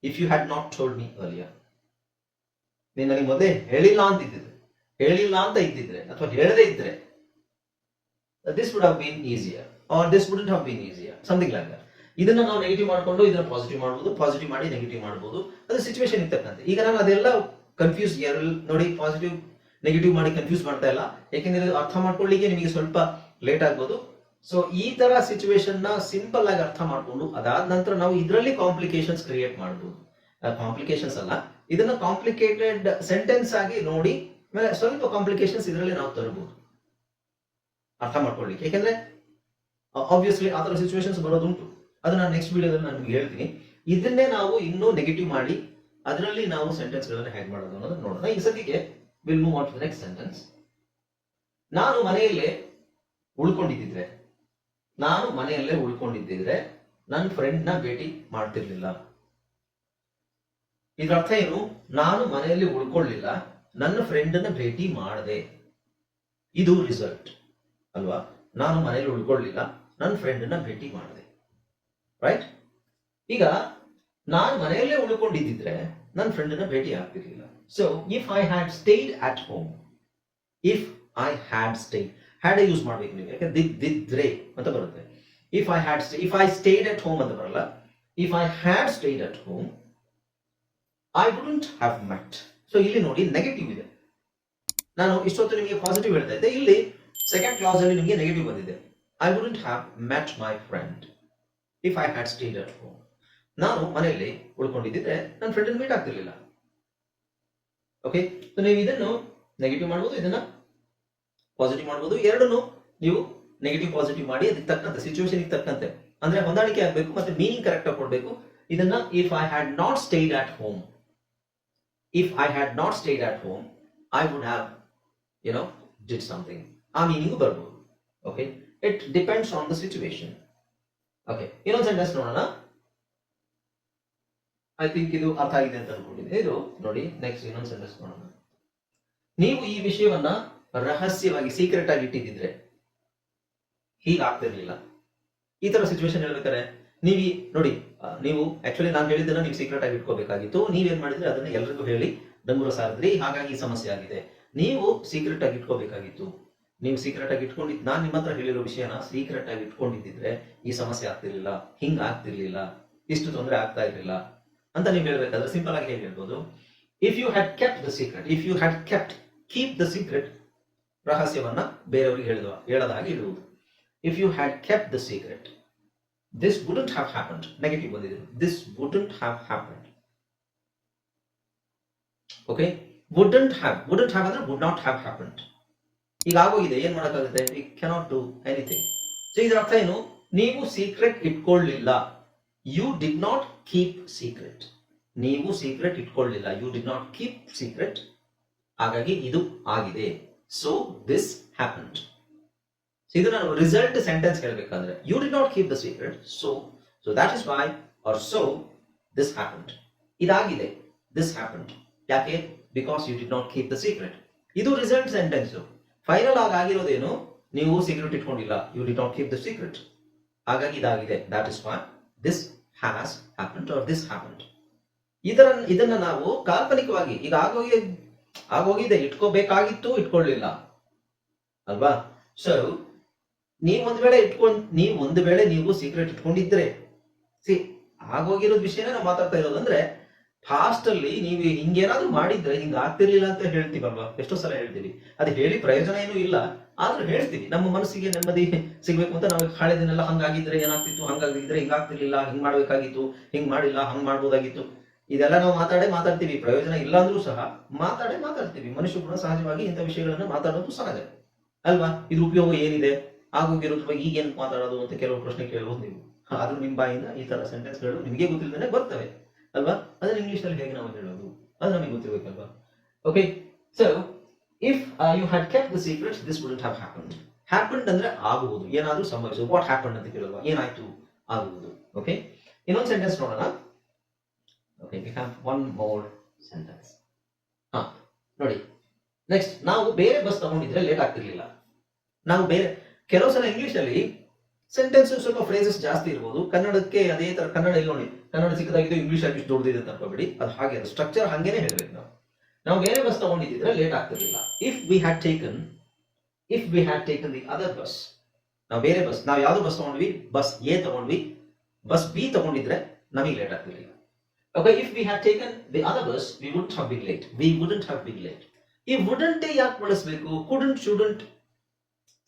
if you had not told me earlier ನೀನು ನನಗೆ ಮೊದಲೇ ಹೇಳಿಲ್ಲ ಅಂತ ಇದ್ದಿದ್ರೆ, ಹೇಳಿಲ್ಲ ಅಂತ ಇದ್ದಿದ್ರೆ, ಅಥವಾ ಹೇಳದೇ ಇದ್ರೆ this would have been easier or this would have been easier something like that ಇದನ್ನ ನಾವು ನೆಗೆಟಿವ್ ಮಾಡ್ಕೊಂಡು ಇದನ್ನ ಪಾಸಿಟಿವ್ ಮಾಡ್ಬೋದು ಪಾಸಿಟಿವ್ ಮಾಡಿ ನೆಗೆಟಿವ್ ಮಾಡ್ಬೋದು. ಅದು ಸಿಚುವೇಶನ್ ಇರ್ತಕ್ಕಂತೆ ಈಗ ನಾನು ಅದೆಲ್ಲ ಕನ್ಫ್ಯೂಸ್ ನೋಡಿ ಪಾಸಿಟಿವ್ ನೆಗೆಟಿವ್ ಮಾಡಿ ಕನ್ಫ್ಯೂಸ್ ಮಾಡ್ತಾ ಇಲ್ಲ. ಯಾಕೆಂದ್ರೆ ಅರ್ಥ ಮಾಡ್ಕೊಳ್ಳಿಕ್ಕೆ ನಿಮಗೆ ಸ್ವಲ್ಪ ಲೇಟ್ ಆಗ್ಬೋದು. ಸೊ ಈ ತರ ಸಿಚುವೇಶನ್ನ ಸಿಂಪಲ್ ಆಗಿ ಅರ್ಥ ಮಾಡ್ಕೊಂಡು ಅದಾದ ನಂತರ ನಾವು ಇದರಲ್ಲಿ ಕಾಂಪ್ಲಿಕೇಶನ್ಸ್ ಕ್ರಿಯೇಟ್ ಮಾಡಬಹುದು ಕಾಂಪ್ಲಿಕೇಶನ್ಸ್ ಅಲ್ಲ. ಇದನ್ನ ಕಾಂಪ್ಲಿಕೇಟೆಡ್ ಸೆಂಟೆನ್ಸ್ ಆಗಿ ನೋಡಿ ಮೇಲೆ ಸ್ವಲ್ಪ ಕಾಂಪ್ಲಿಕೇಶನ್ಸ್ ಇದರಲ್ಲಿ ನಾವು ತರಬಹುದು ಅರ್ಥ ಮಾಡ್ಕೊಳ್ಳಿಕ್ಕೆ. ಯಾಕೆಂದ್ರೆ ಆಬ್ವಿಯಸ್ಲಿ ಆ ತರ ಸಿಚುವೇಶನ್ಸ್ ಬರೋದುಂಟು. ಅದು ನೆಕ್ಸ್ಟ್ ವಿಡಿಯೋದಲ್ಲಿ ನಾನು ನಿಮ್ಗೆ ಹೇಳ್ತೀನಿ. ಇದನ್ನೇ ನಾವು ಇನ್ನೂ ನೆಗೆಟಿವ್ ಮಾಡಿ, ಅದರಲ್ಲಿ ನಾವು ಸೆಂಟೆನ್ಸ್ ಗಳನ್ನ ಹೇಗೆ ಮಾಡೋದು ಅನ್ನೋದನ್ನ ನೋಡೋಣ. ಈ ಸದ್ಯಕ್ಕೆ will move on to next sentence ನಾನು ಮನೆಯಲ್ಲೇ ಉಳ್ಕೊಂಡಿದ್ದಿದ್ರೆ, ನಾನು ಮನೆಯಲ್ಲೇ ಉಳ್ಕೊಂಡಿದ್ದಿದ್ರೆ ನನ್ನ ಫ್ರೆಂಡ್ನ ಭೇಟಿ ಮಾಡ್ತಿರ್ಲಿಲ್ಲ. ಇದ್ರ ಅರ್ಥ ಏನು? ನಾನು ಮನೆಯಲ್ಲಿ ಉಳ್ಕೊಳ್ಳಿಲ್ಲ, ನನ್ನ ಫ್ರೆಂಡ್ನ ಭೇಟಿ ಮಾಡದೆ. ಇದು ರಿಸಲ್ಟ್ ಅಲ್ವಾ? ನಾನು ಮನೆಯಲ್ಲಿ ಉಳ್ಕೊಳ್ಳಿಲ್ಲ ನನ್ನ ಫ್ರೆಂಡ್ನ ಭೇಟಿ ಮಾಡಿದೆ. ರೈಟ್ ಈಗ ನಾನು ಮನೆಯಲ್ಲೇ ಉಳ್ಕೊಂಡಿದ್ದಿದ್ರೆ ನನ್ನ ಫ್ರೆಂಡ್ನ ಭೇಟಿ ಆಗ್ತಿರ್ಲಿಲ್ಲ. So if I had stayed at home if I had stayed had use ಮಾಡ್ಬೇಕು ನೀವು? ಯಾಕಂದ್ರೆ ದಿದ್, ದಿದ್ರೆ ಅಂತ ಬರುತ್ತೆ. If I had if I stayed at home ಅಂತ ಬರಲ್ಲ. If I had stayed at home I wouldn't have met so ಇಲ್ಲಿ ನೋಡಿ ನೆಗೆಟಿವ್ ಇದೆ. ನಾನು ಇಷ್ಟೊತ್ತು ನಿಮಗೆ ಪಾಸಿಟಿವ್ ಹೇಳ್ತಾ ಇದ್ದೆ. ಇಲ್ಲಿ ಸೆಕೆಂಡ್ ಕ್ಲಾಸ್ ಅಲ್ಲಿ ನಿಮಗೆ ನೆಗೆಟಿವ್ ಬಂದಿದೆ. I wouldn't have met my friend if I had stayed at home ನಾನು ಮನೆಯಲ್ಲಿ ಉಳ್ಕೊಂಡಿದ್ದಿದ್ರೆ ನನ್ನ ಫ್ರೆಂಡ್ ಮೀಟ್ ಆಗ್ತಿರ್ಲಿಲ್ಲ. ಓಕೆ ನೀವು ಇದನ್ನು ನೆಗೆಟಿವ್ ಮಾಡ್ಬೋದು, ಇದನ್ನ ಪಾಸಿಟಿವ್ ಮಾಡ್ಬೋದು. ಎರಡನ್ನು ನೀವು ನೆಗೆಟಿವ್ ಪಾಸಿಟಿವ್ ಮಾಡಿ ಅದಕ್ಕೆ ತಕ್ಕಂತೆ ಸಿಚುವೇಶನ್ಗೆ ತಕ್ಕಂತೆ. ಅಂದ್ರೆ ಹೊಂದಾಣಿಕೆ ಆಗಬೇಕು ಮತ್ತೆ ಮೀನಿಂಗ್ ಕರೆಕ್ಟ್ ಆಗಿ ಕೊಡಬೇಕು. ಇದನ್ನ if I had not stayed at home if I had not stayed at home I would have you know did something ಆ ಮೀನಿಂಗು ಬರ್ಬೋದು. Okay it depends on the situation okay ಇನ್ನೊಂದು sentence ನೋಡೋಣ. I think ಇದು ಅರ್ಥ ಆಗಿದೆ ಅಂತ ಅನ್ಕೊಂಡಿದ್ದೆ. ಇದು ನೋಡಿ ನೆಕ್ಸ್ಟ್ ಇನ್ನೊಂದು ಸೆಂಟೆನ್ಸ್ ನೋಡೋಣ. ನೀವು ಈ ವಿಷಯವನ್ನ ರಹಸ್ಯವಾಗಿ ಸೀಕ್ರೆಟ್ ಆಗಿ ಇಟ್ಟಿದ್ದಿದ್ರೆ ಹೀಗಾಗ್ತಿರ್ಲಿಲ್ಲ ಈ ತರ ಸಿಚುವೇಶನ್ ಹೇಳ್ಬೇಕಾದ್ರೆ, ನೀವು ನೋಡಿ ನೀವು ಆಕ್ಚುಲಿ ನಾನು ಹೇಳಿದ್ದನ್ನ ನೀವು ಸೀಕ್ರೆಟ್ ಆಗಿ ಇಟ್ಕೋಬೇಕಾಗಿತ್ತು. ನೀವೇನ್ ಮಾಡಿದ್ರೆ? ಅದನ್ನ ಎಲ್ರಿಗೂ ಹೇಳಿ ಡಂಗುರ ಸಾರಿದ್ರಿ. ಹಾಗಾಗಿ ಈ ಸಮಸ್ಯೆ ಆಗಿದೆ. ನೀವು ಸೀಕ್ರೆಟ್ ಆಗಿ ಇಟ್ಕೋಬೇಕಾಗಿತ್ತು. ನೀವು ಸೀಕ್ರೆಟ್ ಆಗಿ ಇಟ್ಕೊಂಡಿದ್, ನಾನು ನಿಮ್ಮ ಹತ್ರ ಹೇಳಿರೋ ವಿಷಯನ ಸೀಕ್ರೆಟ್ ಆಗಿ ಇಟ್ಕೊಂಡಿದ್ದಿದ್ರೆ ಈ ಸಮಸ್ಯೆ ಆಗ್ತಿರ್ಲಿಲ್ಲ, ಹಿಂಗ್ ಆಗ್ತಿರ್ಲಿಲ್ಲ, ಇಷ್ಟು ತೊಂದರೆ ಆಗ್ತಾ ಇರ್ಲಿಲ್ಲ ಅಂತ ನೀವು ಹೇಳ್ಬೇಕಾದ್ರೆ ಸಿಂಪಲ್ ಆಗಿ ಹೇಳ್ಬೋದು? If you had kept the secret if you had kept keep the secret ರಹಸ್ಯವನ್ನ ಬೇರೆಯವರಿಗೆ ಹೇಳಿದ ಹೇಳದಾಗಿ ಇಡುವುದು if you had kept the secret this wouldn't have happened negative ಬಂದಿದೆ. This wouldn't have happened okay wouldn't have wouldn't have ಅಂದ್ರೆ would not have happened ಈಗ ಆಗೋಗಿದೆ, ಏನ್ ಮಾಡಕ್ಕಾಗುತ್ತೆ? We cannot do anything so ಇದರ ಅರ್ಥ ಏನು? ನೀವು secret ಇಟ್ಕೊಳ್ಳಿಲ್ಲ. You did not keep secret ನೀವು secret ಇಟ್ಕೊಳ್ಳಿಲ್ಲ. You did not keep secret ಹಾಗಾಗಿ ಇದು ಆಗಿದೆ. ಸೊ ದಿಸ್ ಹ್ಯಾಪನ್ಡ್ ಇದು ನಾನು ರಿಸಲ್ಟ್ ಸೆಂಟೆನ್ಸ್ ಹೇಳಬೇಕಾದ್ರೆ you did not keep the secret so so that is why or so this happened ಇದಾಗಿದೆ. This happened ಯಾಕೆ? Because you did not keep the secret ಇದು result sentence final ಆಗಿ ಆಗಿರೋದೇನು? ನೀವು secret ಇಟ್ಕೊಂಡಿಲ್ಲ. You did not keep the secret ಹಾಗಾಗಿ ಇದಾಗಿದೆ. That is what this has happened or this happened ಇದರ ಇದನ್ನ ನಾವು ಕಾಲ್ಪನಿಕವಾಗಿ ಈಗ ಆಗೋಗಿ ಆಗೋಗಿದೆ. ಇಟ್ಕೋಬೇಕಾಗಿತ್ತು, ಇಟ್ಕೊಳ್ಳಿಲ್ಲ. ಅಲ್ವಾ? ಸೊ ನೀವು ಒಂದ್ ವೇಳೆ ಇಟ್ಕೊಂಡ್ ನೀವು ಒಂದು ವೇಳೆ ನೀವು ಸೀಕ್ರೆಟ್ ಇಟ್ಕೊಂಡಿದ್ರೆ. ಸಿ ಆಗೋಗಿರೋದ್ ವಿಷಯನೇ ನಾವು ಮಾತಾಡ್ತಾ ಇರೋದಂದ್ರೆ ಫಾಸ್ಟ್ ಅಲ್ಲಿ ನೀವು ಹಿಂಗೇನಾದ್ರೂ ಮಾಡಿದ್ರೆ ಹಿಂಗ ಆಗ್ತಿರ್ಲಿಲ್ಲ ಅಂತ ಹೇಳ್ತೀವಲ್ವಾ? ಎಷ್ಟೋ ಸಲ ಹೇಳ್ತೀವಿ ಅದು ಹೇಳಿ ಪ್ರಯೋಜನ ಏನೂ ಇಲ್ಲ. ಆದ್ರೂ ಹೇಳ್ತೀವಿ ನಮ್ಮ ಮನಸ್ಸಿಗೆ ನೆಮ್ಮದಿ ಸಿಗ್ಬೇಕು ಅಂತ ನಾವು ಹಳೆ ದಿನೆಲ್ಲ ಹಂಗಾಗಿದ್ರೆ ಏನಾಗ್ತಿತ್ತು? ಹಂಗಾಗಿದ್ರೆ ಹಿಂಗಾಗ್ತಿರ್ಲಿಲ್ಲ ಹಿಂಗ್ ಮಾಡ್ಬೇಕಾಗಿತ್ತು. ಹಿಂಗ್ ಮಾಡಿಲ್ಲ. ಹಂಗ್ ಮಾಡ್ಬೋದಾಗಿತ್ತು. ಇದೆಲ್ಲ ನಾವು ಮಾತಾಡೇ ಮಾತಾಡ್ತೀವಿ. ಪ್ರಯೋಜನ ಇಲ್ಲ ಅಂದ್ರೂ ಸಹ ಮಾತಾಡೇ ಮಾತಾಡ್ತೀವಿ. ಮನುಷ್ಯ ಕೂಡ ಸಹಜವಾಗಿ ಇಂಥ ವಿಷಯಗಳನ್ನ ಮಾತಾಡೋದು ಸಹಜ. ಅಲ್ವಾ? ಇದ್ರ ಉಪಯೋಗ ಏನಿದೆ? ಆಗೋಗಿರೋದ್ರ ಬಗ್ಗೆ ಈಗ ಏನ್ ಮಾತಾಡೋದು ಅಂತ ಕೆಲವು ಪ್ರಶ್ನೆ ಕೇಳಬಹುದು ನೀವು. ಆದ್ರೂ ನಿಮ್ಮ ಬಾಯಿಂದ ಈ ತರ ಸೆಂಟೆನ್ಸ್ಗಳು ನಿಮಗೆ ಗೊತ್ತಿಲ್ಲದೇ ಬರ್ತವೆ. ಅಲ್ವಾ? ಅದನ್ನ ಇಂಗ್ಲಿಷ್ನಲ್ಲಿ ಹೇಗೆ ನಾವು ಹೇಳೋದು? ಅದು ನಮಗೆ ಗೊತ್ತಿರಬೇಕಲ್ವಾ? Okay so if you had kept the secrets this wouldn't have happened happened ಅಂದ್ರೆ ಆಗುವುದು. ಏನಾದರೂ ಸಂಭವಿಸುವುದು ವಾಟ್ ಹ್ಯಾಪನ್ಡ್ ಅಂತ ಕೇಳಲ್ವಾ? ಏನಾಯ್ತು? ಆಗುವುದು. ಓಕೆ ಇನ್ನೊಂದು ಸೆಂಟೆನ್ಸ್ ನೋಡೋಣ. Okay we have one more sentence ಹಾ, ನೋಡಿ. ನೆಕ್ಸ್ಟ್ ನಾವು ಬೇರೆ ಬಸ್ ತಗೊಂಡಿದ್ರೆ ಲೇಟ್ ಆಗ್ತಿರ್ಲಿಲ್ಲ. ನಾವು ಬೇರೆ, ಕೆಲವು ಸಲ ಇಂಗ್ಲಿಷ್ ಅಲ್ಲಿ ಸೆಂಟೆನ್ಸ್ ಸ್ವಲ್ಪ ಫ್ರೇಸಸ್ ಜಾಸ್ತಿ ಇರ್ಬೋದು. ಕನ್ನಡಕ್ಕೆ ಅದೇ ತರ ಕನ್ನಡ ಇಲ್ಲಿ ನೋಡಿ. ಕನ್ನಡ ಚಿಕ್ಕದಾಗಿದ್ದು ಇಂಗ್ಲಿಷ್ ಆಗಿ ದೊಡ್ಡದಿದೆ ಅಂತ ಅದು ಹಾಗೆ ಅದು ಸ್ಟ್ರಕ್ಚರ್ ಹಾಗೇನೆ ಹೇಳ್ಬೇಕು ನಾವು. ನಾವು ಬೇರೆ ಬಸ್ ತಗೊಂಡಿದ್ರೆ ಲೇಟ್ ಆಗ್ತಿರ್ಲಿಲ್ಲ. If we had taken if we had taken the other bus ನಾವು ಬೇರೆ ಬಸ್ ನಾವು ಯಾವ್ದು ಬಸ್ ತಗೊಂಡ್ವಿ? ಬಸ್ ಎ ತಗೊಂಡ್ವಿ. ಬಸ್ ಬಿ ತಗೊಂಡಿದ್ರೆ ನಮಗೆ ಲೇಟ್ ಆಗ್ತಿರ್ಲಿಲ್ಲ. Okay if we had taken the other bus we would have been late we wouldn't have been late ಈ ವುಡಂಟೇ ಯಾಕೆ ಬಳಸಬೇಕು? ಕುಡಂಟ್ ಶುಡಂಟ್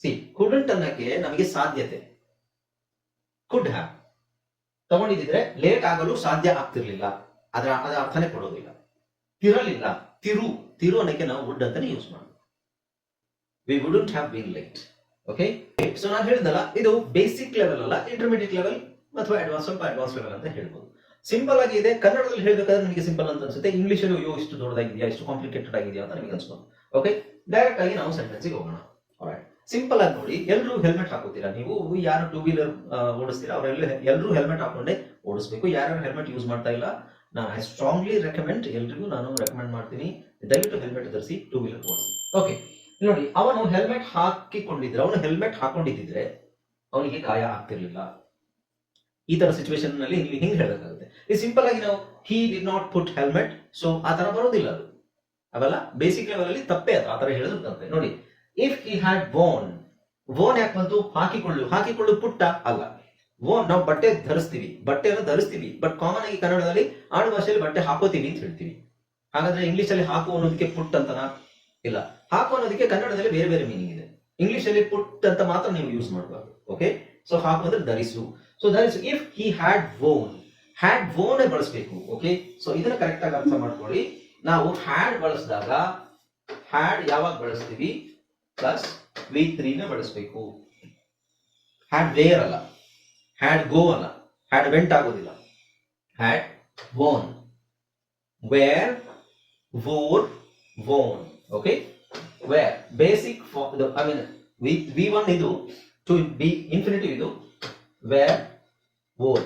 ಸಿ ಕುಡಂಟ್ ಅನ್ನಕ್ಕೆ ನಮಗೆ ಸಾಧ್ಯತೆ. ಕುಡ್ ಹ್ಯಾವ್ ತಗೊಂಡಿದ್ರೆ ಲೇಟ್ ಆಗಲು ಸಾಧ್ಯ ಆಗ್ತಿರ್ಲಿಲ್ಲ. ಅದರ ಅದರ ಅರ್ಥನೇ ಕೊಡೋದಿಲ್ಲ. ತಿರಲಿಲ್ಲ. ತಿರು. ತಿರು ಅನ್ನಕ್ಕೆ ನಾವು ವುಡ್ ಅಂತಾನೆ ಯೂಸ್ ಮಾಡೋದು. We wouldn't have been late okay so ನಾನು ಹೇಳಿದಲ್ಲ ಇದು ಬೇಸಿಕ್ ಲೆವೆಲ್ ಅಲ್ಲ ಇಂಟರ್ಮೀಡಿಯೇಟ್ ಲೆವೆಲ್ ಅಥವಾ ಅಡ್ವಾನ್ಸ್ ಸ್ವಲ್ಪ ಅಡ್ವಾನ್ಸ್ ಲೆವೆಲ್ ಅಂತ ಹೇಳ್ಬೋದು. ಸಿಂಪಲ್ ಆಗಿ ಇದೆ. ಕನ್ನಡದಲ್ಲಿ ಹೇಳಬೇಕಾದ್ರೆ ನನಗೆ ಸಿಂಪಲ್ ಅಂತ ಅನ್ಸುತ್ತೆ. ಇಂಗ್ಲಿಷ್ ಅಲ್ಲಿ, ಅಯ್ಯೋ, ಇಷ್ಟು ದೊಡ್ಡದಾಗಿದೆಯಾ, ಇಷ್ಟು ಕಾಂಪ್ಲಿಕೇಟೆಡ್ ಆಗಿದೆಯಾ ಅಂತ ನಿಮಗೆ ಅನ್ಸ್ಬೋದು. ಓಕೆ ಡೈರೆಕ್ಟ್ ಆಗಿ ನಾವು ಸೆಂಟೆನ್ಸ್ಗೆ ಹೋಗೋಣ. ಸಿಂಪಲ್ ಆಗಿ ನೋಡಿ ಎಲ್ಲರೂ ಹೆಲ್ಮೆಟ್ ಹಾಕೋತೀರಾ? ನೀವು ಯಾರು ಟೂ ವೀಲರ್ ಓಡಿಸ್ತೀರಾ? ಅವರೆಲ್ಲ ಎಲ್ಲರೂ ಹೆಲ್ಮೆಟ್ ಹಾಕೊಂಡೆ ಓಡಿಸ್ಬೇಕು. ಯಾರ್ಯಾರು ಹೆಲ್ಮೆಟ್ ಯೂಸ್ ಮಾಡ್ತಾ ಇಲ್ಲ, ನಾನು ಐ ಸ್ಟ್ರಾಂಗ್ಲಿ ರೆಕಮೆಂಡ್ ಎಲ್ರಿಗೂ ನಾನು ರೆಕಮೆಂಡ್ ಮಾಡ್ತೀನಿ. ದಯವಿಟ್ಟು ಹೆಲ್ಮೆಟ್ ಧರಿಸಿ ಟೂ ವೀಲರ್ ಓಡಿಸಿ. ಓಕೆ ನೋಡಿ, ಅವನು ಹೆಲ್ಮೆಟ್ ಹಾಕಿಕೊಂಡಿದ್ರೆ, ಅವನು ಹೆಲ್ಮೆಟ್ ಹಾಕೊಂಡಿದ್ದಿದ್ರೆ ಅವನಿಗೆ ಗಾಯ ಆಗ್ತಿರ್ಲಿಲ್ಲ. ಈ ತರ ಸಿಚುವೇಶನ್ನಲ್ಲಿ ನೀವು ಹಿಂಗೆ ಹೇಳಬೇಕಾಗುತ್ತೆ. ಈ ಸಿಂಪಲ್ ಆಗಿ ನಾವು he did not put helmet so ಆ ತರ ಬರೋದಿಲ್ಲ ಅದು. ಅವೆಲ್ಲ ಬೇಸಿಕ್ ಲೆವೆಲ್ ಅಲ್ಲಿ ತಪ್ಪೇ ಅದು. ಆ ತರ ತಪ್ಪೆ. ನೋಡಿ if he had born on ಯಾಕೆ ಬಂತು? ಹಾಕಿಕೊಳ್ಳು ಹಾಕಿಕೊಳ್ಳು ಪುಟ್ಟ ಅಲ್ಲ. ಓನ್ ನಾವು ಬಟ್ಟೆ ಧರಿಸ್ತೀವಿ, ಬಟ್ಟೆಯನ್ನು ಧರಿಸ್ತೀವಿ ಬಟ್ ಕಾಮನ್ ಆಗಿ ಕನ್ನಡದಲ್ಲಿ ಆಡು ಭಾಷೆಯಲ್ಲಿ ಬಟ್ಟೆ ಹಾಕೋತೀವಿ ಅಂತ ಹೇಳ್ತೀವಿ. ಹಾಗಾದ್ರೆ ಇಂಗ್ಲಿಷ್ ಅಲ್ಲಿ ಹಾಕು ಅನ್ನೋದಕ್ಕೆ ಪುಟ್ ಅಂತನಾ? ಇಲ್ಲ. ಹಾಕು ಅನ್ನೋದಕ್ಕೆ ಕನ್ನಡದಲ್ಲಿ ಬೇರೆ ಬೇರೆ ಮೀನಿಂಗ್ ಇದೆ. ಇಂಗ್ಲಿಷ್ ಅಲ್ಲಿ ಪುಟ್ ಅಂತ ಮಾತ್ರ ನೀವು ಯೂಸ್ ಮಾಡಬಾರ್ದು ಓಕೆ ಸೊ ಹಾಕು ಅಂದ್ರೆ ಧರಿಸು. So ಧರಿಸು. If he had own had worn ಬಳಸಬೇಕು ಓಕೆ ಸೊ ಇದನ್ನ ಕರೆಕ್ಟ್ ಆಗಿ ಅರ್ಥ ಮಾಡ್ಕೊಳ್ಳಿ. ನಾವು ಹ್ಯಾಡ್ ಬಳಸಿದಾಗ ಹ್ಯಾಡ್ ಯಾವಾಗ ಬಳಸ್ತೀವಿ? ಪ್ಲಸ್ ವಿ ತ್ರೀನ ಬಳಸಬೇಕು. ಹ್ಯಾಡ್ ವೇರ್ ಅಲ್ಲ. ಹ್ಯಾಡ್ ಗೋ ಅಲ್ಲ. ಹ್ಯಾಡ್ ವೆಂಟ್ ಆಗೋದಿಲ್ಲ. Had worn wear wore worn okay wear basic I mean V V one ಇದು ಟು ಬಿ ಇನ್ಫಿನಿಟಿವ್ ಇದು wear wore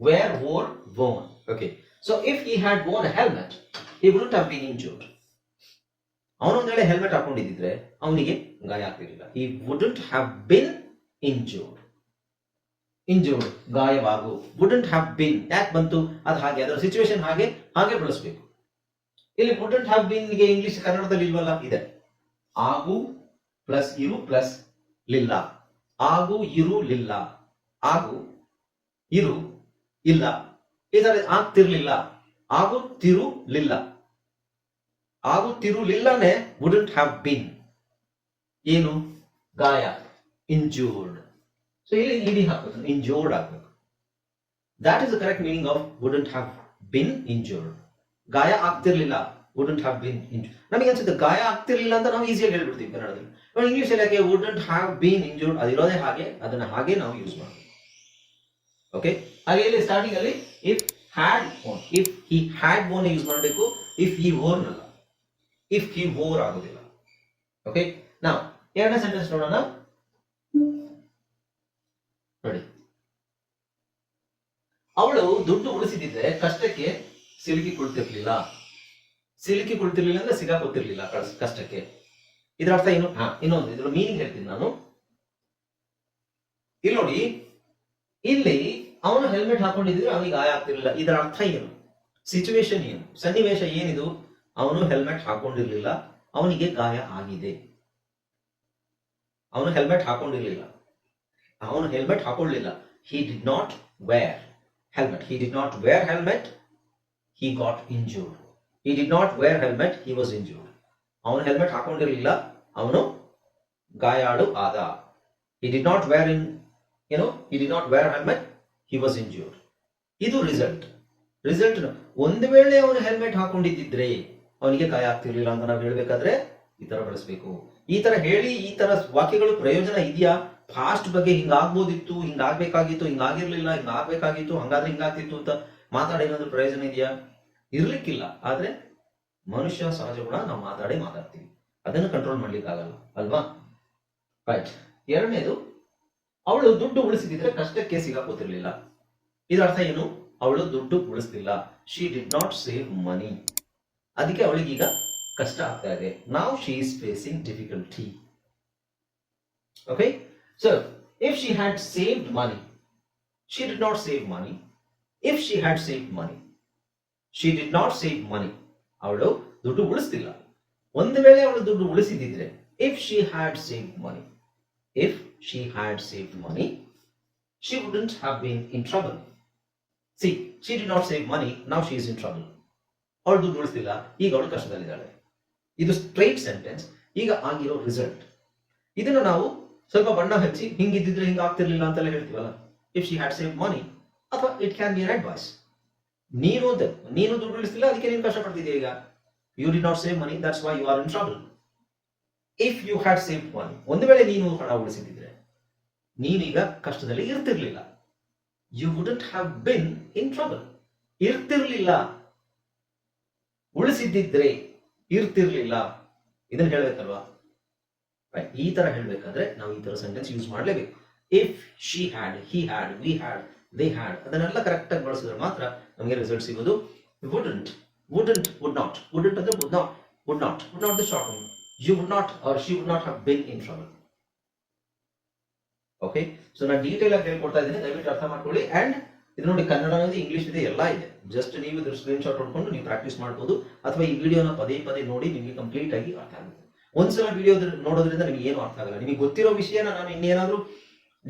wear wore worn okay so if he had worn helmet he would have been injured ಅವನೊಂದ್ ವೇಳೆ helmet ಹಾಕೊಂಡಿದ್ರೆ ಅವನಿಗೆ ಗಾಯ ಆಗ್ತಿರ್ಲಿಲ್ಲ. ಈ wouldn't have been injured injured ಗಾಯವಾಗು. Wouldn't have been ಯಾಕೆ ಬಂತು? ಅದು ಹಾಗೆ, ಅದರ ಸಿಚುವೇಶನ್ ಹಾಗೆ ಹಾಗೆ ಬಳಸಬೇಕು. ಇಲ್ಲಿ ವುಡಂಟ್ ಹ್ಯಾವ್ ಬಿನ್ಗೆ ಇಂಗ್ಲಿಷ್ ಕನ್ನಡದಲ್ಲಿ ಇಲ್ವಲ್ಲ? ಇದೆ. ಆಗು ಪ್ಲಸ್ ಇರು ಪ್ಲಸ್ ಲಿಲ್ಲ. ಆಗು, ಇರು, ಲಿಲ್ಲ. ಆಗು, ಇರು, ಇಲ್ಲ. ಇದರ ಆಗ್ತಿರ್ಲಿಲ್ಲ. ಆಗುತ್ತಿರುಲಿಲ್ಲ ಆಗುತ್ತಿರುಲಿಲ್ಲನೆ ವುಡಂಟ್ ಹ್ಯಾವ್ ಬಿನ್ ಏನು? ಗಾಯ ಇಂಜೂರ್ಡ್ ಸೊ ಇಲ್ಲಿ ಇಡಿ ಹಾಕ್ಬೇಕು ಇಂಜೂರ್ಡ್ ಆಗಬೇಕು. That is the correct meaning of wouldn't have been injured ಗಾಯ ಆಗ್ತಿರ್ಲಿಲ್ಲ ವುಡಂಟ್ ಹ್ಯಾವ್ ಬಿನ್ ಇಂಜೂರ್ಡ್ ನಮಗೆ ಅನ್ಸುತ್ತೆ, ಗಾಯ ಆಗ್ತಿರ್ಲಿಲ್ಲ ಅಂತ ನಾವು ಈಸಿಯಾಗಿ ಹೇಳ್ಬಿಡ್ತೀವಿ ಕನ್ನಡದಲ್ಲಿ. ಇಂಗ್ಲಿಷ್ ಅಲ್ಲಿ ಯಾಕೆ ವುಡಂಟ್ ಹ್ಯಾವ್ ಬಿನ್ ಇಂಜೂರ್ಡ್ ಅದಿರೋದೇ ಹಾಗೆ, ಅದನ್ನ ಹಾಗೆ ನಾವು ಯೂಸ್ ಮಾಡ್ತೀವಿ ಓಕೆ ಹಾಗೆ ಇಲ್ಲಿ ಸ್ಟಾರ್ಟಿಂಗ್ ಅಲ್ಲಿ ಇಫ್ ಹ್ಯಾಡ್ ಓನ್ ಇಫ್ ಈ ಹ್ಯಾಡ್ ಓನ್ ಯೂಸ್ ಮಾಡಬೇಕು ಇಫ್ ಈ ಓನ್ ಅಲ್ಲ ಇಫ್ ಹಿ ಓವರ್ ಆಗೋದಿಲ್ಲ. ಓಕೆ ನಾವು ಎರಡನೇ ಸೆಂಟೆನ್ಸ್ ನೋಡೋಣ. ನೋಡಿ. ಅವಳು ದುಡ್ಡು ಉಳಿಸಿದಿದ್ರೆ ಕಷ್ಟಕ್ಕೆ ಸಿಲುಕಿ ಕುಳಿತಿರ್ಲಿಲ್ಲ. ಸಿಲುಕಿ ಕುಳಿತಿರ್ಲಿಲ್ಲ ಅಂದ್ರೆ ಸಿಗಾಕೊತಿರ್ಲಿಲ್ಲ ಕಷ್ಟಕ್ಕೆ. ಇದರ ಅರ್ಥ ಏನು ಹಾ, ಇನ್ನೊಂದು ಇದ್ರ ಮೀನಿಂಗ್ ಹೇಳ್ತೀನಿ ನಾನು. ಇಲ್ಲಿ ನೋಡಿ, ಇಲ್ಲಿ ಅವನು ಹೆಲ್ಮೆಟ್ ಹಾಕೊಂಡಿದ್ರೆ ಅವನಿಗೆ ಗಾಯ ಆಗ್ತಿರ್ಲಿಲ್ಲ ಇದರ ಅರ್ಥ ಏನು? ಸಿಚುವೇಶನ್ ಏನು? ಸನ್ನಿವೇಶ ಏನಿದು? ಅವನು ಹೆಲ್ಮೆಟ್ ಹಾಕೊಂಡಿರ್ಲಿಲ್ಲ, ಅವನಿಗೆ ಗಾಯ ಆಗಿದೆ. ಅವನು ಹೆಲ್ಮೆಟ್ ಹಾಕೊಂಡಿರ್ಲಿಲ್ಲ. ಅವನು helmet ಹಾಕೊಳ್ಳಿಲ್ಲ. He did not wear helmet he did not wear helmet he got injured he did not wear helmet he was injured ಅವನು ಹೆಲ್ಮೆಟ್ ಹಾಕೊಂಡಿರಲಿಲ್ಲ. ಅವನು ಗಾಯಾಳು ಆದ. He did not wear in ಏನೋ he did not wear helmet he was injured ಇದು result result ಒಂದು ವೇಳೆ ಅವನು ಹೆಲ್ಮೆಟ್ ಹಾಕೊಂಡಿದ್ದಿದ್ರೆ ಅವನಿಗೆ ಕಾಯ ಆಗ್ತಿರ್ಲಿಲ್ಲ ಅಂತ ನಾವು ಹೇಳ್ಬೇಕಾದ್ರೆ ಈ ತರ ಬಳಸಬೇಕು. ಈ ತರ ಹೇಳಿ ಈ ತರ ವಾಕ್ಯಗಳು ಪ್ರಯೋಜನ ಇದೆಯಾ? ಫಾಸ್ಟ್ ಬಗ್ಗೆ ಹಿಂಗಾಗ್ಬೋದಿತ್ತು, ಹಿಂಗಾಗ್ಬೇಕಾಗಿತ್ತು, ಹಿಂಗಾಗಿರ್ಲಿಲ್ಲ, ಹಿಂಗಾಗ್ಬೇಕಾಗಿತ್ತು, ಹಂಗಾದ್ರೆ ಹಿಂಗಾಗ್ತಿತ್ತು ಅಂತ ಮಾತಾಡಿ ಏನಾದ್ರು ಪ್ರಯೋಜನ ಇದೆಯಾ? ಇರ್ಲಿಕ್ಕಿಲ್ಲ. ಆದ್ರೆ ಮನುಷ್ಯ ಸಹಜ ಗುಣ ನಾವು ಮಾತಾಡಿ ಮಾತಾಡ್ತೀವಿ. ಅದನ್ನು ಕಂಟ್ರೋಲ್ ಮಾಡ್ಲಿಕ್ಕೆ ಆಗಲ್ಲ ಅಲ್ವಾ? ರೈಟ್ ಎರಡನೇದು, ಅವಳು ದುಡ್ಡು ಉಳಿಸಿದ್ರೆ ಕಷ್ಟಕ್ಕೆ ಸಿಗಾಕೋತಿರ್ಲಿಲ್ಲ ಇದರ ಅರ್ಥ ಏನು? ಅವಳು ದುಡ್ಡು ಉಳಿಸ್ತಿಲ್ಲ she did not save money ಅದಕ್ಕೆ ಅವಳಿಗೀಗ ಕಷ್ಟ ಆಗ್ತಾ ಇದೆ. ನಾವು she is facing difficulty okay so if she had saved money she did not save money if she had save money she did not save money ಅವಳು ದುಡ್ಡು ಉಳಿಸ್ತಿಲ್ಲ. ಒಂದು ವೇಳೆ ಅವಳು ದುಡ್ಡು ಉಳಿಸಿದಿದ್ರೆ if she had save money if she had save money she wouldn't have been in trouble see she did not save money ನಾವು she is in trouble ಅವಳು ದುಡ್ಡು ಉಳಿಸಿಲ್ಲ ಈಗ ಅವಳು ಕಷ್ಟದಲ್ಲಿದ್ದಾಳೆ. ಇದು ಸ್ಟ್ರೈಟ್ ಸೆಂಟೆನ್ಸ್ ಈಗ ಆಗಿರೋ ರಿಸಲ್ಟ್ ಇದನ್ನ ನಾವು ಸ್ವಲ್ಪ ಬಣ್ಣ ಹಚ್ಚಿ ಹಿಂಗಿದ್ದಿದ್ರೆ ಹಿಂಗ ಆಗ್ತಿರ್ಲಿಲ್ಲ ಅಂತೆಲ್ಲ ಹೇಳ್ತೀವಲ್ಲ? If she had save money ಅಥವಾ it can be right voice ನೀನು ನೀನು ದುಡ್ಡು ಉಳಿಸ್ತಿಲ್ಲ ಅದಕ್ಕೆ ನೀನು ಕಷ್ಟಪಡ್ತಿದ್ಯಾ ಈಗ? You did not save money that's why you are in trouble if you had save money ಒಂದು ವೇಳೆ ನೀನು ಹಣ ಉಳಿಸಿದ್ರೆ ನೀನೀಗ ಕಷ್ಟದಲ್ಲಿ ಇರ್ತಿರ್ಲಿಲ್ಲ. You wouldn't have been in trouble ಇರ್ತಿರ್ಲಿಲ್ಲ. ಉಳಿಸಿದ್ದಿದ್ರೆ ಇರ್ತಿರ್ಲಿಲ್ಲ. ಇದನ್ನ ಹೇಳ್ಬೇಕಲ್ವಾ. ಈ ತರ ಹೇಳ್ಬೇಕಾದ್ರೆ ನಾವು ಈ ತರ ಸೆಂಟೆನ್ಸ್ ಯೂಸ್ ಮಾಡ್ಲೇಬೇಕು. If she had he had we had they had ಅದನ್ನೆಲ್ಲ ಕರೆಕ್ಟ್ ಆಗಿ ಬಳಸಿದ್ರೆ ಮಾತ್ರ ನಮಗೆ ರಿಸಲ್ಟ್ ಸಿಗೋದು. Wouldn't wouldn't would not wouldn't ಅಂದ್ರೆ would not would not would not the short you would not or she would not have been in trouble okay so ನಾನು detail ಆಗಿ ಹೇಳ್ಕೊಡ್ತಾ ಇದ್ದೀನಿ, ದಯವಿಟ್ಟು ಅರ್ಥ ಮಾಡ್ಕೊಳ್ಳಿ. ಅಂಡ್ ಇದು ನೋಡಿ ಕನ್ನಡ ಇದೆ ಇಂಗ್ಲಿಷ್ ಇದೆ, ಎಲ್ಲ ಇದೆ. ಜಸ್ಟ್ ನೀವು ಇದ್ರ ಸ್ಕ್ರೀನ್ ಶಾಟ್ ಹೊಡ್ಕೊಂಡು ನೀವು ಪ್ರಾಕ್ಟೀಸ್ ಮಾಡ್ಬೋದು, ಅಥವಾ ಈ ವಿಡಿಯೋನ ಪದೇ ಪದೇ ನೋಡಿ ನಿಮಗೆ ಕಂಪ್ಲೀಟ್ ಆಗಿ ಅರ್ಥ ಆಗುತ್ತೆ. ಒಂದ್ಸಲ ವಿಡಿಯೋ ನೋಡೋದ್ರಿಂದ ನಿಮ್ಗೆ ಏನು ಅರ್ಥ ಆಗಲ್ಲ. ನಿಮಗೆ ಗೊತ್ತಿರೋ ವಿಷಯನ ನಾನು ಇನ್ನೇನಾದ್ರೂ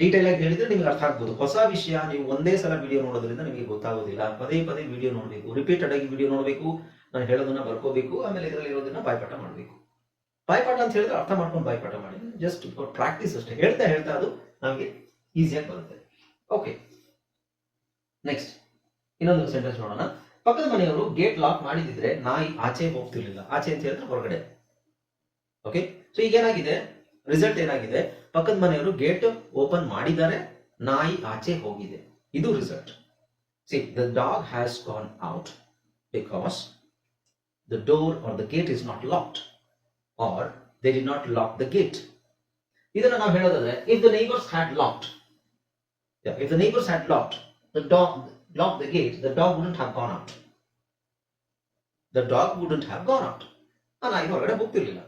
ಡೀಟೇಲ್ ಆಗಿ ಹೇಳಿದ್ರೆ ನಿಮ್ಗೆ ಅರ್ಥ ಆಗ್ಬೋದು. ಹೊಸ ವಿಷಯ ನೀವು ಒಂದೇ ಸಲ ವಿಡಿಯೋ ನೋಡೋದ್ರಿಂದ ನಿಮಗೆ ಗೊತ್ತಾಗೋದಿಲ್ಲ. ಪದೇ ಪದೇ ವಿಡಿಯೋ ನೋಡಬೇಕು. ರಿಪೀಟೆಡ್ ಆಗಿ ವಿಡಿಯೋ ನೋಡಬೇಕು. ನಾನು ಹೇಳೋದನ್ನ ಬರ್ಕೋಬೇಕು. ಆಮೇಲೆ ಇದರಲ್ಲಿ ಇರೋದನ್ನ ಬಾಯ್ಪಾಠ ಮಾಡಬೇಕು. ಬಾಯ್ಪಾಠ ಅಂತ ಹೇಳಿದ್ರೆ ಅರ್ಥ ಮಾಡ್ಕೊಂಡು ಬಾಯ್ಪಾಠ ಮಾಡಿ. ಜಸ್ಟ್ ಪ್ರಾಕ್ಟೀಸ್ ಅಷ್ಟೇ. ಹೇಳ್ತಾ ಹೇಳ್ತಾ ಅದು ನಮಗೆ ಈಸಿಯಾಗಿ ಬರುತ್ತೆ. ಓಕೆ ನೆಕ್ಸ್ಟ್ ಇನ್ನೊಂದು ಸೆಂಟೆನ್ಸ್ ನೋಡೋಣ. ಪಕ್ಕದ ಮನೆಯವರು ಗೇಟ್ ಲಾಕ್ ಮಾಡಿದಿದ್ರೆ ನಾಯಿ ಆಚೆ ಹೋಗ್ತಿರ್ಲಿಲ್ಲ. ಆಚೆ ಅಂತ ಹೇಳಿದ್ರೆ ಹೊರಗಡೆ. ಓಕೆ ಸೊ ಈಗ ಏನಾಗಿದೆ? ರಿಸಲ್ಟ್ ಏನಾಗಿದೆ? ಪಕ್ಕದ ಮನೆಯವರು ಗೇಟ್ ಓಪನ್ ಮಾಡಿದ್ದಾರೆ. ನಾಯಿ ಆಚೆ ಹೋಗಿದೆ. ಇದು result see the dog has gone out because the door or the gate is not locked or they did not lock the gate ಇದನ್ನ ನಾವು ಹೇಳೋದಾದ್ರೆ if the neighbours had locked if the neighbours had locked the dog locked the gate, the dog wouldn't have gone out. The dog wouldn't have gone out. ಆ ನಾಯಿ ಹೊರಗಡೆ ಹೋಗ್ತಿರ್ಲಿಲ್ಲ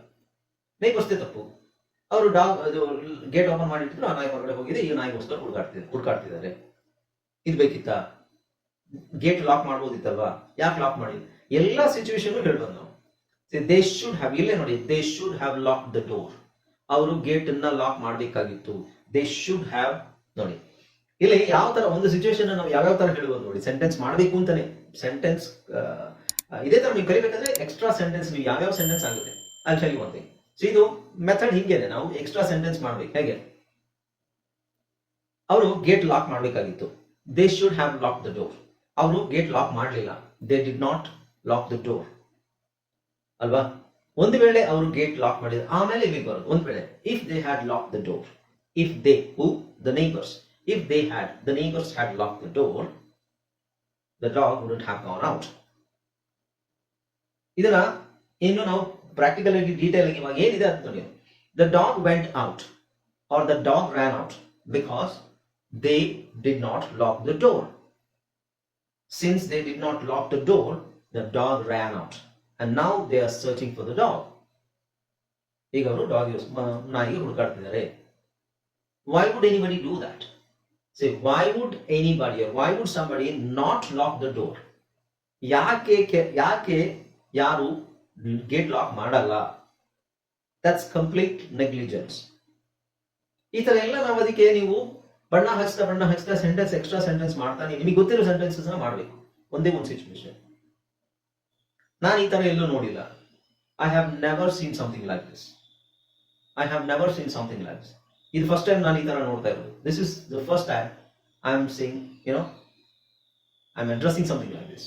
ನೇಬರ್ಸ್ದೇ ತಪ್ಪು. ಅವರು dog ಅದು ಗೇಟ್ ಓಪನ್ ಮಾಡಿಟ್ಟಿದ್ರು ಆ ನಾಯಿ ಹೊರಗಡೆ ಹೋಗಿದೆ. ನಾಯಿ ನಾಯಿಗೋಸ್ಕರ ಹುಡುಗಾಡ್ತಿದ್ದಾರೆ ಹುಡುಕಾಡ್ತಿದ್ದಾರೆ. ಇದು ಬೇಕಿತ್ತಾ? ಗೇಟ್ ಲಾಕ್ ಮಾಡ್ಬೋದಿತ್ತಲ್ವಾ? ಯಾಕೆ ಲಾಕ್ ಮಾಡಿ ಎಲ್ಲ ಸಿಚುವೇಶನ್ ಹೇಳ್ಬೋದು ನಾವು. ದೇ ಶುಡ್ ಹ್ಯಾವ್ ಇಲ್ಲೇ ನೋಡಿ they should have lock the door ಅವರು ಗೇಟ್ ಅನ್ನ ಲಾಕ್ ಮಾಡಬೇಕಾಗಿತ್ತು. ದೇ ಶುಡ್ ಹ್ಯಾವ್ ನೋಡಿ ಇಲ್ಲಿ ಯಾವ ತರ ಒಂದು ಸಿಚುವೇಶನ್ ನಾವು ಯಾವ್ಯಾವ ತರ ಹೇಳ್ಬೋದು ನೋಡಿ ಸೆಂಟೆನ್ಸ್ ಮಾಡಬೇಕು ಅಂತಾನೆ. ಸೆಂಟೆನ್ಸ್ ಇದೇ ತರ ನೀವು ಕಲಿಬೇಕಂದ್ರೆ ಎಕ್ಸ್ಟ್ರಾ ಸೆಂಟೆನ್ಸ್ ನೀವು ಯಾವ್ಯಾವ ಸೆಂಟೆನ್ಸ್ ಆಗುತ್ತೆ. ಅಲ್ಲಿ ಒನ್ ಥಿಂಗ್ ಸೊ ಇದು ಮೆಥಡ್ ಹಿಂಗೇನೆ, ನಾವು ಎಕ್ಸ್ಟ್ರಾ ಸೆಂಟೆನ್ಸ್ ಮಾಡ್ಬೇಕು. ಹೇಗೆ? ಅವರು ಗೇಟ್ ಲಾಕ್ ಮಾಡಬೇಕಾಗಿತ್ತು. They should have lock the door ಅವರು ಗೇಟ್ ಲಾಕ್ ಮಾಡಲಿಲ್ಲ. They did not lock the door ಅಲ್ವಾ? ಒಂದು ವೇಳೆ ಅವರು ಗೇಟ್ ಲಾಕ್ ಮಾಡಿದ್ರು, ಆಮೇಲೆ ಇಲ್ಲಿಗೆ ಬರೋದು. ಒಂದು ವೇಳೆ if they had lock the door if they who the neighbours if they had the neighbours had lock the door the dog would have gone out ಇದನ್ನ ಇನ್ನು ನಾವು ಪ್ರಾಕ್ಟಿಕಲ್ ಆಗಿ ಡೀಟೇಲ್ ಆಗಿ ಇವಾಗ ಏನಿದೆ ಅಂತ ನೋಡಿ. The dog went out or the dog ran out because they did not lock the door since they did not lock the door the dog ran out and now they are searching for the dog ಈಗ ಅವರು dog ನಾಯಿಗೆ ಹುಡುಕಾಡ್ತಿದ್ದಾರೆ. Why would anybody do that see why would anybody why would somebody not lock the door ಯಾಕೆ ಯಾಕೆ ಯಾರು gate lock ಮಾಡಲ್ಲ? That's complete negligence ಈ ತರ ಎಲ್ಲ ನಾವು ಅದಕ್ಕೆ ನೀವು ಬಣ್ಣ ಹಚ್ತಾ ಬಣ್ಣ ಹಚ್ತಾ ಸೆಂಟೆನ್ಸ್ ಎಕ್ಸ್ಟ್ರಾ ಸೆಂಟೆನ್ಸ್ ಮಾಡ್ತಾನೆ ನಿಮಗೆ ಗೊತ್ತಿರೋ ಸೆಂಟೆನ್ಸಸ್ ಮಾಡಬೇಕು. ಒಂದೇ ಒಂದು ಸಿಚುವೇಶನ್ ನಾನು ಈ ತರ ಎಲ್ಲೂ ನೋಡಿಲ್ಲ. I have never seen something like this I have never seen something like this ಇದು ಫಸ್ಟ್ ಟೈಮ್ ನಾನು ಈ ತರ ನೋಡ್ತಾ ಇರೋದು. This is the first time I am seeing you know I am addressing something like this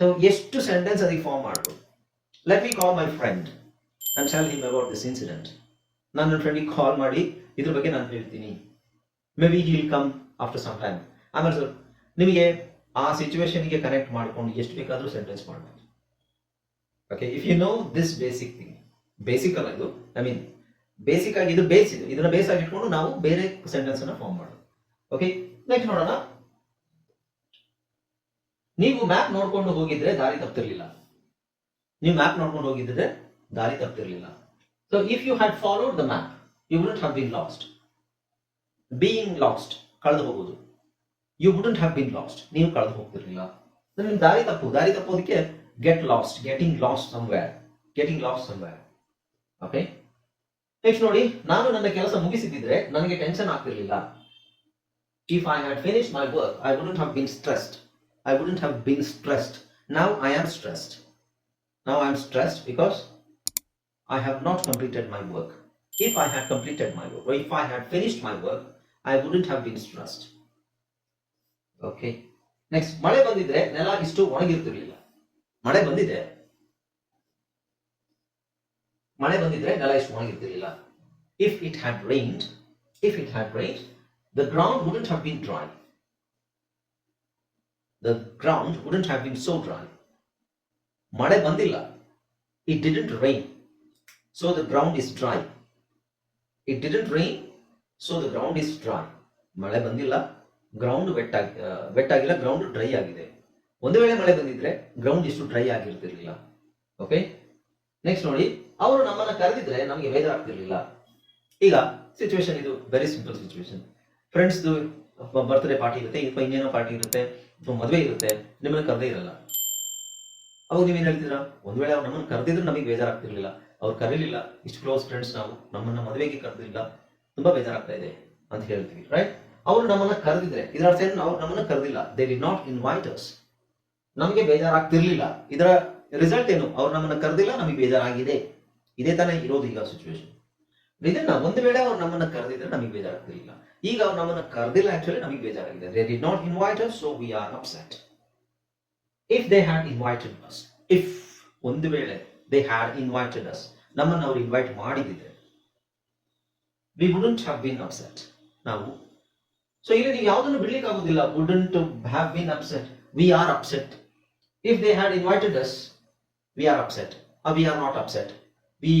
so ಎಷ್ಟು sentence ಅದಕ್ಕೆ form ಮಾಡ್ಬೋದು let me call my friend and shall him about this incident ನಾನು ನನ್ನ ಫ್ರೆಂಡಿಗೆ ಕಾಲ್ ಮಾಡಿ, ಇದ್ರ ಬಗ್ಗೆ ನಾನು ಹೇಳ್ತೀನಿ. Maybe he'll come after some time ಆಮೇಲೆ ಸರ್ ನಿಮಗೆ ಆ ಸಿಚುವೇಶನ್ಗೆ ಕನೆಕ್ಟ್ ಮಾಡ್ಕೊಂಡು ಎಷ್ಟು ಬೇಕಾದರೂ ಸೆಂಟೆನ್ಸ್ ಮಾಡ್ಬೋದು. Okay if you know this basic thing basic ಅಲ್ಲ ಇದು ಐ ಮೀನ್ ಬೇಸಿಕ್ ಆಗಿ ಇದು ಬೇಸ್ ಇದು. ಇದನ್ನ ಬೇಸ್ ಆಗಿ ಇಟ್ಕೊಂಡು ನಾವು ಬೇರೆ ಸೆಂಟೆನ್ಸ್ ಅನ್ನ ಫಾರ್ಮ್ ಮಾಡೋಣ ಓಕೆ ನೆಕ್ಸ್ಟ್ ನೋಡೋಣ. ನೀವು ಮ್ಯಾಪ್ ನೋಡ್ಕೊಂಡು ಹೋಗಿದ್ರೆ ದಾರಿ ತಪ್ತಿರ್ಲಿಲ್ಲ. ನೀವು ಮ್ಯಾಪ್ ನೋಡ್ಕೊಂಡು ಹೋಗಿದ್ರೆ ದಾರಿ ತಪ್ತಿರ್ಲಿಲ್ಲ. So if you had followed the map you wouldn't have been lost being lost ಕಳೆದು ಹೋಗೋದು you wouldn't have been lost ನೀವು ಕಳೆದು ಹೋಗ್ತಿರ್ಲಿಲ್ಲ. ನಿಮ್ ದಾರಿ ತಪ್ಪು. ದಾರಿ ತಪ್ಪೋದಕ್ಕೆ get lost getting lost somewhere getting lost somewhere okay next ನೋಡಿ ನಾನು ನನ್ನ ಕೆಲಸ ಮುಗಿಸಿದ್ರೆ ನನಗೆ ಟೆನ್ಷನ್ ಆಗ್ತಿರ್ಲಿಲ್ಲ. If I had finish my work I wouldn't have been stressed I wouldn't have been stressed Now I am stressed Now I am stressed because I have not completed my work If I had completed my work, or if I had my work, I wouldn't have been stressed. Okay. Next ಮಳೆ ಬಂದಿದ್ರೆ ನೆಲ ಇಷ್ಟು ಒಣಗಿರ್ತಿರ್ಲಿಲ್ಲ. ಮಳೆ ಬಂದಿದೆ. ಮಳೆ ಬಂದಿದ್ರೆ ನೆಲ ಇಷ್ಟು ಒಣಗಿರ್ತಿರ್ಲಿಲ್ಲ if it had rained if it had rained the ground wouldn't have been dry the ground wouldn't have been so dry ಮಳೆ ಬಂದಿಲ್ಲ. It didn't rain so the ground is dry it didn't rain so the ground is dry ಮಳೆ ಬಂದಿಲ್ಲ ground ವೆಟ್ಟಾಗಿ ವೆಟ್ಟಾಗಿಲ್ಲ ground dry ಆಗಿದೆ. ಒಂದು ವೇಳೆ ಮಳೆ ಬಂದಿದ್ರೆ ಗ್ರೌಂಡ್ ಇಷ್ಟು ಡ್ರೈ ಆಗಿರ್ತಿರ್ಲಿಲ್ಲ. ಓಕೆ ನೆಕ್ಸ್ಟ್ ನೋಡಿ, ಅವರು ನಮ್ಮನ್ನ ಕರೆದಿದ್ರೆ ನಮಗೆ ಬೇಜಾರಾಗ್ತಿರ್ಲಿಲ್ಲ ಈಗ ಸಿಚುವೇಶನ್ ಇದು ವೆರಿ ಸಿಂಪಲ್ ಸಿಚುವೇಶನ್ ಫ್ರೆಂಡ್ಸ್ದು ಬರ್ತ್ಡೇ ಪಾರ್ಟಿ ಇರುತ್ತೆ ಅಥವಾ ಇನ್ನೇನೋ ಪಾರ್ಟಿ ಇರುತ್ತೆ ಅಥವಾ ಮದುವೆ ಇರುತ್ತೆ, ನಿಮ್ಮನ್ನ ಕರೆದೇ ಇರಲ್ಲ. ಅವಾಗ ನೀವೇನು ಹೇಳ್ತೀರಾ? ಒಂದ್ ವೇಳೆ ಅವ್ರು ನಮ್ಮನ್ನ ಕರೆದಿದ್ರು ನಮಗೆ ಬೇಜಾರಾಗ್ತಿರ್ಲಿಲ್ಲ ಅವ್ರು ಕರೀಲಿಲ್ಲ. ಇಷ್ಟು ಕ್ಲೋಸ್ ಫ್ರೆಂಡ್ಸ್ ನಾವು, ನಮ್ಮನ್ನ ಮದುವೆಗೆ ಕರೆದಿಲ್ಲ. ತುಂಬಾ ಬೇಜಾರಾಗ್ತಾ ಇದೆ ಅಂತ ಹೇಳ್ತೀವಿ ರೈಟ್ ಅವರು ನಮ್ಮನ್ನ ಕರೆದಿದ್ರೆ, ಇದರ ಅರ್ಥ ಏನು? ಅವ್ರು ನಮ್ಮನ್ನ ಕರೆದಿಲ್ಲ. They did not invite us ನಮಗೆ ಬೇಜಾರಾಗ್ತಿರ್ಲಿಲ್ಲ ಇದರ ರಿಸಲ್ಟ್ ಏನು? ಅವ್ರು ನಮ್ಮನ್ನ ಕರೆದಿಲ್ಲ, ನಮಗೆ ಬೇಜಾರಾಗಿದೆ. ಇದೇ ತಾನೇ ಇರೋದು ಈಗ ಸಿಚುವೇಶನ್ ಇದನ್ನ ಒಂದು ವೇಳೆ ಅವ್ರು ನಮ್ಮನ್ನ ಕರೆದಿದ್ರೆ ನಮಗೆ ಬೇಜಾರಾಗ್ತಿರ್ಲಿಲ್ಲ. ಈಗ ಅವ್ರು ನಮ್ಮನ್ನ ಕರೆದಿಲ್ಲ ಆಕ್ಚುಲಿ ನಮಗೆ ಬೇಜಾರಾಗಿದೆ. They did not invite us so we are upset if they had invited us if ಒಂದು ವೇಳೆ ದೇ ಹ್ಯಾಡ್ ಇನ್ವೈಟೆಡ್ ಅಸ್ ನಮ್ಮನ್ನ ಅವ್ರು invite ಮಾಡಿದಿದ್ರೆ we wouldn't have been upset ನಾವು ಸೊ ಇಲ್ಲಿ ನೀವು ಯಾವುದನ್ನು ಬಿಡ್ಲಿಕ್ಕೆ ಆಗುದಿಲ್ಲ wouldn't have been upset we are upset if they had invited us we are upset we are not upset we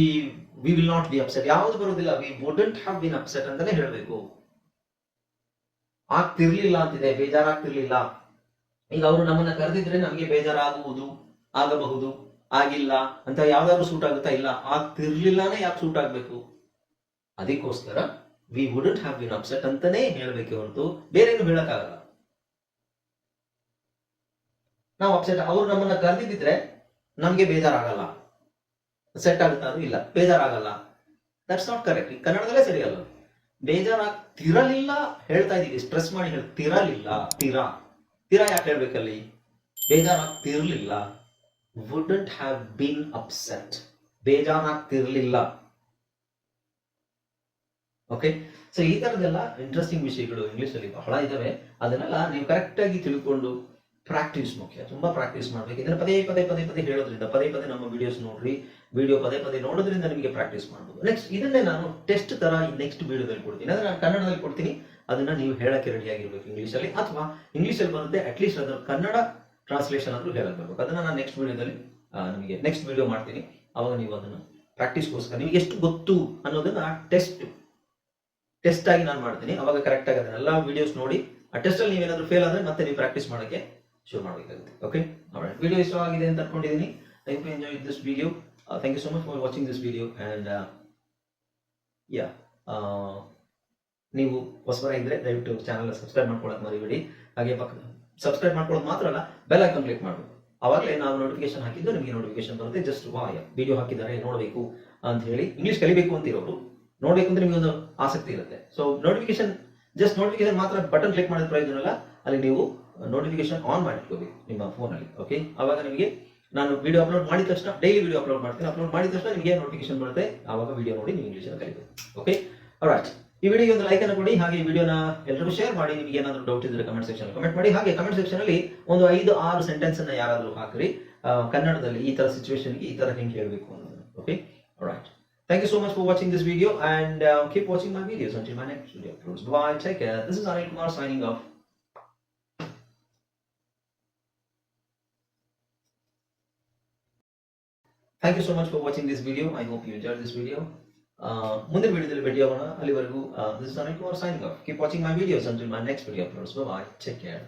we will not be upset ಯಾವುದು ಬರೋದಿಲ್ಲ we wouldn't have been upset ಅಂತಾನೆ ಹೇಳಬೇಕು. ಆಗ್ತಿರ್ಲಿಲ್ಲ ಅಂತಿದೆ. ಬೇಜಾರಾಗ್ತಿರ್ಲಿಲ್ಲ. ಈಗ ಅವರು ನಮ್ಮನ್ನ ಕರೆದಿದ್ರೆ ನಮಗೆ ಬೇಜಾರಾಗುವುದು, ಆಗಬಹುದು, ಆಗಿಲ್ಲ ಅಂತ ಯಾವ್ದಾದ್ರು ಸೂಟ್ ಆಗುತ್ತಾ? ಇಲ್ಲ. ಆಗ್ತಿರ್ಲಿಲ್ಲಾನೇ ಯಾಕೆ ಸೂಟ್ ಆಗ್ಬೇಕು? ಅದಕ್ಕೋಸ್ಕರ we wouldn't have been upset ಅಂತಾನೆ ಹೇಳ್ಬೇಕು ಹೊರತು ಬೇರೇನು ಹೇಳಕ್ಕಾಗಲ್ಲ. ನಾವು ಅಪ್ಸೆಟ್ ಅವ್ರು ನಮ್ಮನ್ನ ಕರೆದಿದ್ರೆ ನಮ್ಗೆ ಬೇಜಾರಾಗಲ್ಲ. ಸೆಟ್ ಆಗುತ್ತಾ ಅದು ಇಲ್ಲ. ಬೇಜಾರಾಗಲ್ಲ. ದಟ್ಸ್ ನಾಟ್ ಕರೆಕ್ಟ್ ಕನ್ನಡದಲ್ಲೇ ಸರಿಯಲ್ಲ. ಬೇಜಾರಾಗ್ತಿರಲಿಲ್ಲ ಹೇಳ್ತಾ ಇದೀವಿ ಸ್ಟ್ರೆಸ್ ಮಾಡಿ ಹೇಳ್ತಿರಲಿಲ್ಲ ತೀರಾ. ತೀರಾ ಯಾಕೆ ಹೇಳ್ಬೇಕಲ್ಲಿ? ಬೇಜಾರಾಗ್ತಿರ್ಲಿಲ್ಲ. ವುಡಂಟ್ ಹ್ಯಾವ್ ಬೀನ್ ಅಪ್ಸೆಟ್ ಬೇಜಾರಾಗ್ತಿರ್ಲಿಲ್ಲ. ಓಕೆ ಸೊ ಈ ತರದೆಲ್ಲ ಇಂಟ್ರೆಸ್ಟಿಂಗ್ ವಿಷಯಗಳು ಇಂಗ್ಲಿಷ್ ಅಲ್ಲಿ ಬಹಳ ಇದಾವೆ. ಅದನ್ನೆಲ್ಲ ನೀವು ಕರೆಕ್ಟ್ ಆಗಿ ತಿಳ್ಕೊಂಡು ಪ್ರಾಕ್ಟೀಸ್ ಮುಖ್ಯ, ತುಂಬಾ ಪ್ರಾಕ್ಟೀಸ್ ಮಾಡ್ಬೇಕು. ಇದನ್ನ ಪದೇ ಪದೇ ಪದೇ ಪದೇ ಹೇಳೋದ್ರಿಂದ, ಪದೇ ಪದೇ ನಮ್ಮ ವಿಡಿಯೋಸ್ ನೋಡ್ರಿ ವಿಡಿಯೋ ಪದೇ ಪದೇ ನೋಡೋದ್ರಿಂದ ನಿಮಗೆ ಪ್ರಾಕ್ಟೀಸ್ ಮಾಡ್ಬೋದು. ನೆಕ್ಸ್ಟ್ ಇದನ್ನೇ ನಾನು ಟೆಸ್ಟ್ ತರ ನೆಕ್ಸ್ಟ್ ವಿಡಿಯೋದಲ್ಲಿ ಕೊಡ್ತೀನಿ. ಅದನ್ನ ನಾನು ಕನ್ನಡದಲ್ಲಿ ಕೊಡ್ತೀನಿ. ಅದನ್ನ ನೀವು ಹೇಳಕ್ಕೆ ರೆಡಿ ಆಗಿರ್ಬೇಕು ಇಂಗ್ಲಿಷ್ ಅಲ್ಲಿ. ಅಥವಾ ಇಂಗ್ಲಿಷ್ ಅಲ್ಲಿ ಬರುತ್ತೆ ಅಟ್ಲೀಸ್ಟ್ ಅದರ ಕನ್ನಡ ಟ್ರಾನ್ಸ್ಲೇಷನ್ ಆದ್ರೂ ಹೇಳಕ್ ಬರ್ಬೇಕು. ಅದನ್ನ ನಾನು ನೆಕ್ಸ್ಟ್ ವಿಡಿಯೋದಲ್ಲಿ ನಿಮಗೆ ನೆಕ್ಸ್ಟ್ ವಿಡಿಯೋ ಮಾಡ್ತೀನಿ. ಅವಾಗ ನೀವು ಅದನ್ನ ಪ್ರಾಕ್ಟೀಸ್ಗೋಸ್ಕರ ನಿಮಗೆ ಎಷ್ಟು ಗೊತ್ತು ಅನ್ನೋದನ್ನ ಟೆಸ್ಟ್ ಟೆಸ್ಟ್ ಆಗಿ ನಾನು ಮಾಡ್ತೀನಿ. ಅವಾಗ ಕರೆಕ್ಟ್ ಆಗಿ ಅದನ್ನೆಲ್ಲ ವಿಡಿಯೋಸ್ ನೋಡಿ, ಆ ಟೆಸ್ಟ್ ಅಲ್ಲಿ ನೀವೇನಾದ್ರೂ ಫೇಲ್ ಆದ್ರೆ ಮತ್ತೆ ನೀವು ಪ್ರಾಕ್ಟೀಸ್ ಮಾಡಕ್ಕೆ ಶುರು ಮಾಡಬೇಕಾಗುತ್ತೆ. ಓಕೆ ವಿಡಿಯೋ ಆಗಿದೆ ಅಂತ ಅನ್ಕೊಂಡಿದ್ದೀನಿ I you enjoy this video thank you so much for watching this video and yeah ನೀವು ಹೊಸಬರ ಇದ್ದರೆ ದಯವಿಟ್ಟು ಚಾನಲ್ ಸಬ್ಸ್ಕ್ರೈಬ್ ಮಾಡ್ಕೊಳ್ಳೋಕೆ ಮರಿಬೇಡಿ. ಹಾಗೆ ಪಕ್ಕ ಸಬ್ಸ್ಕ್ರೈಬ್ ಮಾಡ್ಕೊಳ್ಳೋದು ಮಾತ್ರ ಅಲ್ಲ ಬೆಲ್ ಐಕನ್ ಕ್ಲಿಕ್ ಮಾಡಿ ಅವಾಗಲೇ ನಾವು ನೋಟಿಫಿಕೇಶನ್ ಹಾಕಿದ್ದು ನಿಮಗೆ ನೋಟಿಫಿಕೇಶನ್ ಬರುತ್ತೆ. ಜಸ್ಟ್ ವಾಯ ವಿಡಿಯೋ ಹಾಕಿದ್ದಾರೆ, ನೋಡಬೇಕು ಅಂತ ಹೇಳಿ ಇಂಗ್ಲಿಷ್ ಕಲಿಬೇಕು ಅಂತ ಇರೋರು, ನೋಡಬೇಕು ಅಂತ ನಿಮಗೆ ಒಂದು ಆಸಕ್ತಿ ಇರುತ್ತೆ. ಸೊ ನೋಟಿಫಿಕೇಶನ್ ಜಸ್ಟ್ ನೋಟಿಫಿಕೇಶನ್ ಮಾತ್ರ ಬಟನ್ ಕ್ಲಿಕ್ ಮಾಡಿದ ಪ್ರಯೋಜನ ಅಲ್ಲ. ಅಲ್ಲಿ ನೀವು ನೋಟಿಫಿಕೇಶನ್ ಆನ್ ಮಾಡಿಟ್ಕೋಬೇಕು ನಿಮ್ಮ ಫೋನಲ್ಲಿ ಓಕೆ ಅವಾಗ ನಿಮಗೆ ನಾನು ವಿಡಿಯೋ ಅಪ್ಲೋಡ್ ಮಾಡಿದ ತಕ್ಷಣ ಡೈಲಿ ವಿಡಿಯೋ ಅಪ್ಲೋಡ್ ಮಾಡ್ತೀನಿ. ಅಪ್ಲೋಡ್ ಮಾಡಿದ ತಕ್ಷಣ ನಿಮಗೆ ನೋಟಿಫಿಕೇಶನ್ ಬರುತ್ತೆ. ಆವಾಗ ವಿಡಿಯೋ ನೋಡಿ ನೀವು ಇಂಗ್ಲಿಷ್ ಕಲಿಬೇಕು ಓಕೆ ರೈಟ್ ಈ ವಿಡಿಯೋಗೆ ಒಂದು ಲೈಕ್ ಅನ್ನು ಕೊಡಿ ಹಾಗೆ ಈ ವಿಡಿಯೋನ ಎಲ್ಲರಿಗೂ ಶೇರ್ ಮಾಡಿ. ನಿಮಗೆ ಏನಾದರೂ ಡೌಟ್ ಇದ್ರೆ ಕಮೆಂಟ್ ಸೆಕ್ಷನ್ ಕಮೆಂಟ್ ಮಾಡಿ. ಹಾಗೆ ಕಮೆಂಟ್ ಸೆಕ್ಷನ್ ಅಲ್ಲಿ ಒಂದು ಐದು ಆರು ಸೆಂಟೆನ್ಸ್ ಅನ್ನ ಯಾರಾದರೂ ಹಾಕ್ರಿ. ಕನ್ನಡದಲ್ಲಿ ಈ ತರ ಸಿಚುವೇಶನ್ಗೆ ಈ ತರ ಹೆಂಗೆ ಹೇಳಬೇಕು ಅನ್ನೋದು okay right thank you so much for watching this video and keep watching watching my videos. Until my next video. Uploads. Bye, take care. This is Anil. Thank you so much for watching this video I hope you enjoy this. Uh, ಮುಂದಿನ ವಿಡಿಯೋದಲ್ಲಿ ಭೇಟಿಯಾಗೋಣ. ಅಲ್ಲಿವರೆಗೂ this Kumar signing off keep watching my videos until my next video uploads bye take care